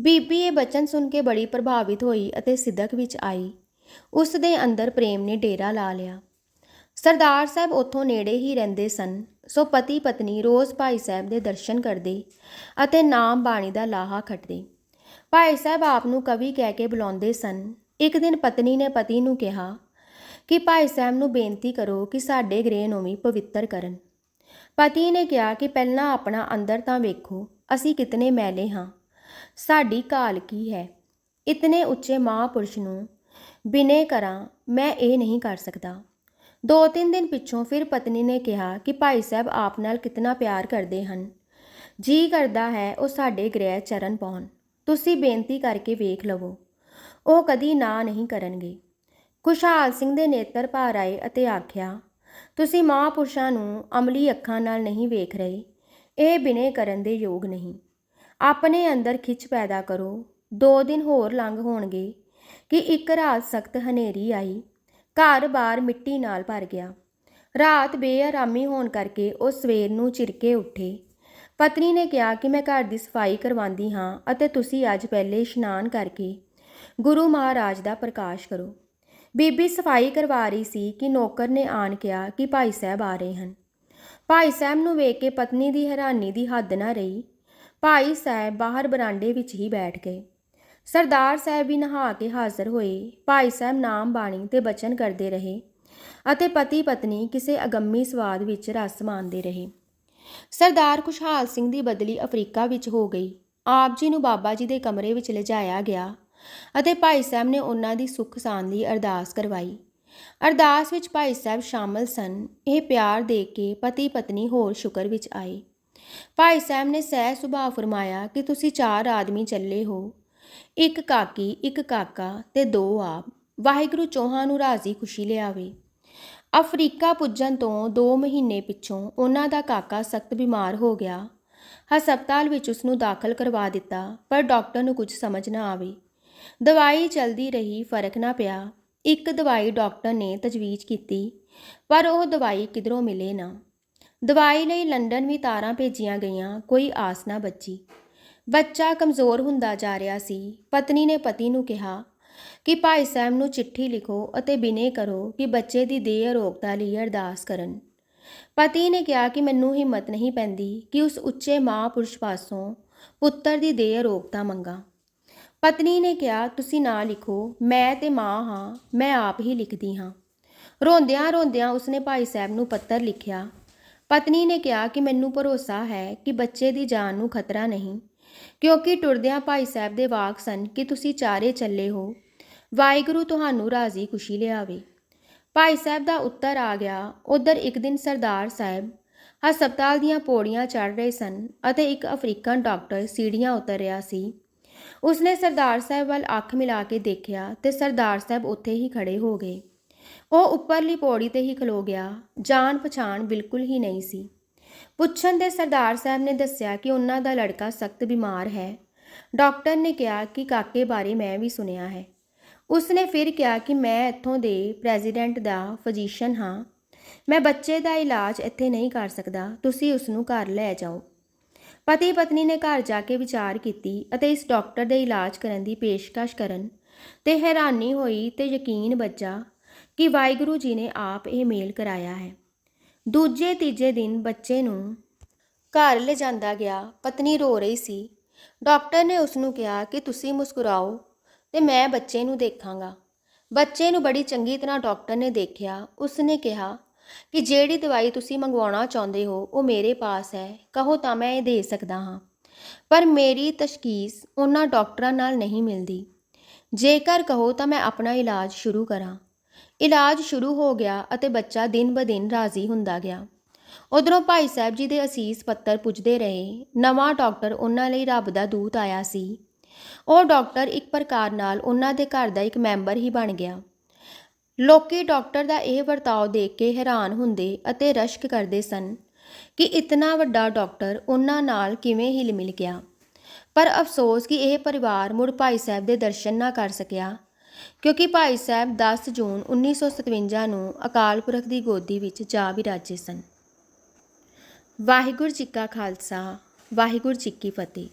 ਬੀਬੀ ਇਹ ਬਚਨ ਸੁਣ ਕੇ ਬੜੀ ਪ੍ਰਭਾਵਿਤ ਹੋਈ ਅਤੇ ਸਿੱਧਕ ਵਿੱਚ ਆਈ। ਉਸ ਦੇ ਅੰਦਰ ਪ੍ਰੇਮ ਨੇ ਡੇਰਾ ਲਾ ਲਿਆ। ਸਰਦਾਰ ਸਾਹਿਬ ਉੱਥੋਂ ਨੇੜੇ ਹੀ ਰਹਿੰਦੇ ਸਨ। ਸੋ ਪਤੀ ਪਤਨੀ ਰੋਜ਼ ਭਾਈ ਸਾਹਿਬ ਦੇ ਦਰਸ਼ਨ ਕਰਦੇ ਅਤੇ ਨਾਮ ਬਾਣੀ ਦਾ ਲਾਹਾ ਖੱਟਦੇ। ਭਾਈ ਸਾਹਿਬ ਆਪ ਨੂੰ ਕਵੀ ਕਹਿ ਕੇ ਬੁਲਾਉਂਦੇ ਸਨ। ਇੱਕ ਦਿਨ ਪਤਨੀ ਨੇ ਪਤੀ ਨੂੰ ਕਿਹਾ ਕਿ ਭਾਈ ਸਾਹਿਬ ਨੂੰ ਬੇਨਤੀ ਕਰੋ ਕਿ ਸਾਡੇ ਗ੍ਰਹਿ ਨੂੰ ਵੀ ਪਵਿੱਤਰ ਕਰਨ। ਪਤੀ ਨੇ ਕਿਹਾ ਕਿ ਪਹਿਲਾਂ ਆਪਣਾ ਅੰਦਰ ਤਾਂ ਵੇਖੋ, ਅਸੀਂ ਕਿਤਨੇ ਮੈਲੇ ਹਾਂ। ਸਾਡੀ ਕਾਲ ਕੀ ਹੈ? ਇਤਨੇ ਉੱਚੇ ਮਹਾਪੁਰਸ਼ ਨੂੰ ਬਿਨੇ ਕਰਾਂ ਮੈਂ ਇਹ ਨਹੀਂ ਕਰ ਸਕਦਾ। ਦੋ ਤਿੰਨ ਦਿਨ ਪਿੱਛੋਂ ਫਿਰ ਪਤਨੀ ਨੇ ਕਿਹਾ ਕਿ ਭਾਈ ਸਾਹਿਬ ਆਪ ਨਾਲ ਕਿਤਨਾ ਪਿਆਰ ਕਰਦੇ ਹਨ। ਜੀ ਕਰਦਾ ਹੈ ਉਹ ਸਾਡੇ ਗ੍ਰਹਿ ਚਰਨ ਪਾਉਣ। ਤੁਸੀਂ ਬੇਨਤੀ ਕਰਕੇ ਵੇਖ ਲਵੋ। ਉਹ ਕਦੀ ਨਾ ਨਹੀਂ ਕਰਨਗੇ। ਖੁਸ਼ਹਾਲ ਸਿੰਘ ਦੇ ਨੇਤਰ ਭਾਰ ਆਏ ਅਤੇ ਆਖਿਆ, ਤੁਸੀਂ ਮਹਾਂਪੁਰਸ਼ਾਂ ਨੂੰ ਅਮਲੀ ਅੱਖਾਂ ਨਾਲ ਨਹੀਂ ਵੇਖ ਰਹੇ। ਇਹ ਬਿਨੇ ਕਰਨ ਦੇ ਯੋਗ ਨਹੀਂ। ਆਪਣੇ ਅੰਦਰ ਖਿੱਚ ਪੈਦਾ ਕਰੋ। ਦੋ ਦਿਨ ਹੋਰ ਲੰਘ ਹੋਣਗੇ। ਕਿ ਇੱਕ ਰਾਤ ਸਖਤ ਹਨੇਰੀ ਆਈ। ਘਰ-ਬਾਰ ਮਿੱਟੀ ਨਾਲ ਭਰ ਗਿਆ। ਰਾਤ ਬੇਆਰਾਮੀ ਹੋਣ ਕਰਕੇ ਉਹ ਸਵੇਰ ਨੂੰ ਚਿਰਕੇ ਉੱਠੇ। ਪਤਨੀ ਨੇ ਕਿਹਾ ਕਿ ਮੈਂ ਘਰ ਦੀ ਸਫ਼ਾਈ ਕਰਵਾਉਂਦੀ ਹਾਂ ਅਤੇ ਤੁਸੀਂ ਅੱਜ ਪਹਿਲੇ ਇਸ਼ਨਾਨ ਕਰਕੇ ਗੁਰੂ ਮਹਾਰਾਜ ਦਾ ਪ੍ਰਕਾਸ਼ ਕਰੋ। ਬੀਬੀ ਸਫ਼ਾਈ ਕਰਵਾ ਰਹੀ ਸੀ ਕਿ ਨੌਕਰ ਨੇ ਆਣ ਕਿਹਾ ਕਿ ਭਾਈ ਸਾਹਿਬ ਆ ਰਹੇ ਹਨ। ਭਾਈ ਸਾਹਿਬ ਨੂੰ ਵੇਖ ਕੇ ਪਤਨੀ ਦੀ ਹੈਰਾਨੀ ਦੀ ਹੱਦ ਨਾ ਰਹੀ। ਭਾਈ ਸਾਹਿਬ ਬਾਹਰ ਬਰਾਂਡੇ ਵਿੱਚ ਹੀ ਬੈਠ ਗਏ। ਸਰਦਾਰ ਸਾਹਿਬ ਵੀ ਨਹਾ ਕੇ ਹਾਜ਼ਰ ਹੋਏ। ਭਾਈ ਸਾਹਿਬ ਨਾਮ ਬਾਣੀ ਤੇ ਬਚਨ ਕਰਦੇ ਰਹੇ ਅਤੇ ਪਤੀ ਪਤਨੀ ਕਿਸੇ ਅਗੰਮੀ ਸਵਾਦ ਵਿੱਚ ਰਸ ਮਾਣਦੇ ਰਹੇ। ਸਰਦਾਰ ਖੁਸ਼ਹਾਲ ਸਿੰਘ ਦੀ ਬਦਲੀ ਅਫਰੀਕਾ ਵਿੱਚ ਹੋ ਗਈ। ਆਪ ਜੀ ਨੂੰ ਬਾਬਾ ਜੀ ਦੇ ਕਮਰੇ ਵਿੱਚ ਲਿਜਾਇਆ ਗਿਆ ਅਤੇ ਭਾਈ ਸਾਹਿਬ ਨੇ ਉਹਨਾਂ ਦੀ ਸੁੱਖ ਸਾਂਦ ਲਈ ਅਰਦਾਸ ਕਰਵਾਈ। ਅਰਦਾਸ ਵਿੱਚ ਭਾਈ ਸਾਹਿਬ ਸ਼ਾਮਲ ਸਨ। ਇਹ ਪਿਆਰ ਦੇ ਕੇ ਪਤੀ ਪਤਨੀ ਹੋਰ ਸ਼ੁਕਰ ਵਿੱਚ ਆਏ। ਭਾਈ ਸਾਹਿਬ ਨੇ ਸਹਿ ਸੁਭਾਅ ਫਰਮਾਇਆ ਕਿ ਤੁਸੀਂ ਚਾਰ ਆਦਮੀ ਚੱਲੇ ਹੋ। ਇੱਕ ਕਾਕੀ, ਇੱਕ ਕਾਕਾ ਤੇ ਦੋ ਆਪ ਵਾਹਿਗੁਰੂ ਚੋਹਾਂ ਨੂੰ ਰਾਜ਼ੀ ਖੁਸ਼ੀ ਲਿਆਵੇ। ਅਫਰੀਕਾ ਪੁੱਜਣ ਤੋਂ 2 ਮਹੀਨੇ ਪਿੱਛੋਂ ਉਹਨਾਂ ਦਾ ਕਾਕਾ ਸਖਤ ਬਿਮਾਰ ਹੋ ਗਿਆ। ਹਸਪਤਾਲ ਵਿੱਚ ਉਸ ਨੂੰ ਦਾਖਲ ਕਰਵਾ ਦਿੱਤਾ, ਪਰ ਡਾਕਟਰ ਨੂੰ ਕੁਝ ਸਮਝ ਨਾ ਆਵੇ। ਦਵਾਈ ਚਲਦੀ ਰਹੀ, ਫ਼ਰਕ ਨਾ ਪਿਆ। ਇੱਕ ਦਵਾਈ ਡਾਕਟਰ ਨੇ ਤਜਵੀਜ਼ ਕੀਤੀ, ਪਰ ਉਹ ਦਵਾਈ ਕਿਧਰੋਂ ਮਿਲੇ ਨਾ। ਦਵਾਈ ਲਈ ਲੰਡਨ ਵੀ ਤਾਰਾਂ ਭੇਜੀਆਂ ਗਈਆਂ, ਕੋਈ ਆਸ ਨਾ ਬਚੀ ਬੱਚਾ ਕਮਜ਼ੋਰ ਹੁੰਦਾ ਜਾ ਰਿਹਾ ਸੀ। ਪਤਨੀ ਨੇ ਪਤੀ ਨੂੰ ਕਿਹਾ ਕਿ ਭਾਈ ਸਾਹਿਬ ਨੂੰ ਚਿੱਠੀ ਲਿਖੋ ਅਤੇ ਬਿਨੇ ਕਰੋ ਕਿ ਬੱਚੇ ਦੀ ਦੇਹ ਅਰੋਗਤਾ ਲਈ ਅਰਦਾਸ ਕਰਨ। ਪਤੀ ਨੇ ਕਿਹਾ ਕਿ ਮੈਨੂੰ ਹਿੰਮਤ ਨਹੀਂ ਪੈਂਦੀ ਕਿ ਉਸ ਉੱਚੇ ਮਹਾਂਪੁਰਸ਼ ਪਾਸੋਂ ਪੁੱਤਰ ਦੀ ਦੇਹ ਅਰੋਗਤਾ ਮੰਗਾ। ਪਤਨੀ ਨੇ ਕਿਹਾ, ਤੁਸੀਂ ਨਾ ਲਿਖੋ, ਮੈਂ ਤੇ ਮਾਂ ਹਾਂ, ਮੈਂ ਆਪ ਹੀ ਲਿਖਦੀ ਹਾਂ। ਰੋਂਦਿਆਂ ਰੋਂਦਿਆਂ ਉਸਨੇ ਭਾਈ ਸਾਹਿਬ ਨੂੰ ਪੱਤਰ ਲਿਖਿਆ। ਪਤਨੀ ਨੇ ਕਿਹਾ ਕਿ ਮੈਨੂੰ ਭਰੋਸਾ ਹੈ ਕਿ ਬੱਚੇ ਦੀ ਜਾਨ ਨੂੰ ਖਤਰਾ ਨਹੀਂ। ਕਿਉਂਕਿ ਟੁਰਦਿਆਂ ਭਾਈ ਸਾਹਿਬ ਦੇ ਵਾਕ ਸਨ ਕਿ ਤੁਸੀਂ ਚਾਰੇ ਚੱਲੇ ਹੋ, ਵਾਹਿਗੁਰੂ ਤੁਹਾਨੂੰ ਰਾਜ਼ੀ ਖੁਸ਼ੀ ਲਿਆਵੇ। ਭਾਈ ਸਾਹਿਬ ਦਾ ਉੱਤਰ ਆ ਗਿਆ, ਉਧਰ ਇੱਕ ਦਿਨ ਸਰਦਾਰ ਸਾਹਿਬ ਹਸਪਤਾਲ ਦੀਆਂ ਪੌੜੀਆਂ ਚੜ੍ਹ ਰਹੇ ਸਨ ਅਤੇ ਇੱਕ ਅਫਰੀਕਨ ਡਾਕਟਰ ਸੀੜੀਆਂ ਉਤਰ ਰਿਹਾ ਸੀ। ਉਸਨੇ ਸਰਦਾਰ ਸਾਹਿਬ ਵੱਲ ਅੱਖ ਮਿਲਾ ਕੇ ਦੇਖਿਆ ਤੇ ਸਰਦਾਰ ਸਾਹਿਬ ਉੱਥੇ ਹੀ ਖੜੇ ਹੋ ਗਏ। ਉਹ ਉੱਪਰਲੀ ਪੌੜੀ ਤੇ ਹੀ ਖਲੋ ਗਿਆ ਜਾਣ ਪਛਾਣ ਬਿਲਕੁਲ ਹੀ ਨਹੀਂ ਸੀ। ਪੁੱਛਣ ਤੇ ਸਰਦਾਰ ਸਾਹਿਬ ਨੇ ਦੱਸਿਆ ਕਿ ਉਹਨਾਂ ਦਾ ਲੜਕਾ ਸਖਤ ਬਿਮਾਰ ਹੈ। ਡਾਕਟਰ ਨੇ ਕਿਹਾ ਕਿ ਕਾਕੇ ਬਾਰੇ ਮੈਂ ਵੀ ਸੁਣਿਆ ਹੈ। ਉਸ ਨੇ ਫਿਰ ਕਿਹਾ ਕਿ ਮੈਂ ਇੱਥੋਂ ਦੇ ਪ੍ਰੈਜ਼ੀਡੈਂਟ ਦਾ ਫਜੀਸ਼ੀਅਨ ਹਾਂ। ਮੈਂ ਬੱਚੇ ਦਾ ਇਲਾਜ ਇੱਥੇ ਨਹੀਂ ਕਰ ਸਕਦਾ। ਤੁਸੀਂ ਉਸ ਨੂੰ ਘਰ ਲੈ ਜਾਓ। ਪਤੀ ਪਤਨੀ ਨੇ ਘਰ ਜਾ ਕੇ ਵਿਚਾਰ ਕੀਤੀ ਅਤੇ ਇਸ ਡਾਕਟਰ ਦੇ ਇਲਾਜ ਕਰਨ ਦੀ ਪੇਸ਼ਕਸ਼ ਕਰਨ ਤੇ ਹੈਰਾਨੀ ਹੋਈ ਤੇ ਯਕੀਨ ਬੱਜਾ ਕਿ ਵਾਹਿਗੁਰੂ ਜੀ ਨੇ ਆਪ ਇਹ ਮੇਲ ਕਰਾਇਆ ਹੈ। ਦੂਜੇ ਤੀਜੇ ਦਿਨ ਬੱਚੇ ਨੂੰ ਘਰ ਲਿਜਾਂਦਾ ਗਿਆ। ਪਤਨੀ ਰੋ ਰਹੀ ਸੀ। ਡਾਕਟਰ ਨੇ ਉਸ ਨੂੰ ਕਿਹਾ ਕਿ ਤੁਸੀਂ ਮੁਸਕਰਾਓ ਤੇ ਮੈਂ ਬੱਚੇ ਨੂੰ ਦੇਖਾਂਗਾ। ਬੱਚੇ ਨੂੰ ਬੜੀ ਚੰਗੀ ਤਰ੍ਹਾਂ ਡਾਕਟਰ ਨੇ ਦੇਖਿਆ। ਉਸ ਨੇ ਕਿਹਾ ਕਿ ਜਿਹੜੀ ਦਵਾਈ ਤੁਸੀਂ ਮੰਗਵਾਉਣਾ ਚਾਹੁੰਦੇ ਹੋ ਉਹ ਮੇਰੇ ਪਾਸ ਹੈ। ਕਹੋ ਤਾਂ ਮੈਂ ਇਹ ਦੇ ਸਕਦਾ ਹਾਂ। ਪਰ ਮੇਰੀ ਤਸ਼ਖੀਸ ਉਹਨਾਂ ਡਾਕਟਰਾਂ ਨਾਲ ਨਹੀਂ ਮਿਲਦੀ। ਜੇਕਰ ਕਹੋ ਤਾਂ ਮੈਂ ਆਪਣਾ ਇਲਾਜ ਸ਼ੁਰੂ ਕਰਾਂ। ਇਲਾਜ ਸ਼ੁਰੂ ਹੋ ਗਿਆ ਅਤੇ ਬੱਚਾ ਦਿਨ ਬ ਦਿਨ ਰਾਜ਼ੀ ਹੁੰਦਾ ਗਿਆ। ਉਧਰੋਂ ਭਾਈ ਸਾਹਿਬ ਜੀ ਦੇ ਅਸੀਸ ਪੱਤਰ ਪੁੱਜਦੇ ਰਹੇ। ਨਵਾਂ ਡਾਕਟਰ ਉਹਨਾਂ ਲਈ ਰੱਬ ਦਾ ਦੂਤ ਆਇਆ ਸੀ। ਉਹ ਡਾਕਟਰ ਇੱਕ ਪ੍ਰਕਾਰ ਨਾਲ ਉਹਨਾਂ ਦੇ ਘਰ ਦਾ ਇੱਕ ਮੈਂਬਰ ਹੀ ਬਣ ਗਿਆ। ਲੋਕੀ ਡਾਕਟਰ ਦਾ ਇਹ ਵਰਤਾਓ ਦੇਖ ਕੇ ਹੈਰਾਨ ਹੁੰਦੇ ਅਤੇ ਰਸ਼ਕ ਕਰਦੇ ਸਨ ਕਿ ਇਤਨਾ ਵੱਡਾ ਡਾਕਟਰ ਉਹਨਾਂ ਨਾਲ ਕਿਵੇਂ ਹਿਲ ਮਿਲ ਗਿਆ। ਪਰ ਅਫਸੋਸ ਕਿ ਇਹ ਪਰਿਵਾਰ ਮੁੜ ਭਾਈ ਸਾਹਿਬ ਦੇ ਦਰਸ਼ਨ ਨਾ ਕਰ ਸਕਿਆ ਕਿਉਂਕਿ ਭਾਈ ਸਾਹਿਬ 10 ਜੂਨ 1957 ਨੂੰ ਅਕਾਲ ਪੁਰਖ ਦੀ ਗੋਦੀ ਵਿੱਚ ਜਾ ਵਿਰਾਜੇ ਸਨ। ਵਾਹਿਗੁਰੂ ਜੀ ਕਾ ਖਾਲਸਾ, ਵਾਹਿਗੁਰੂ ਜੀ ਕੀ ਫਤਿਹ।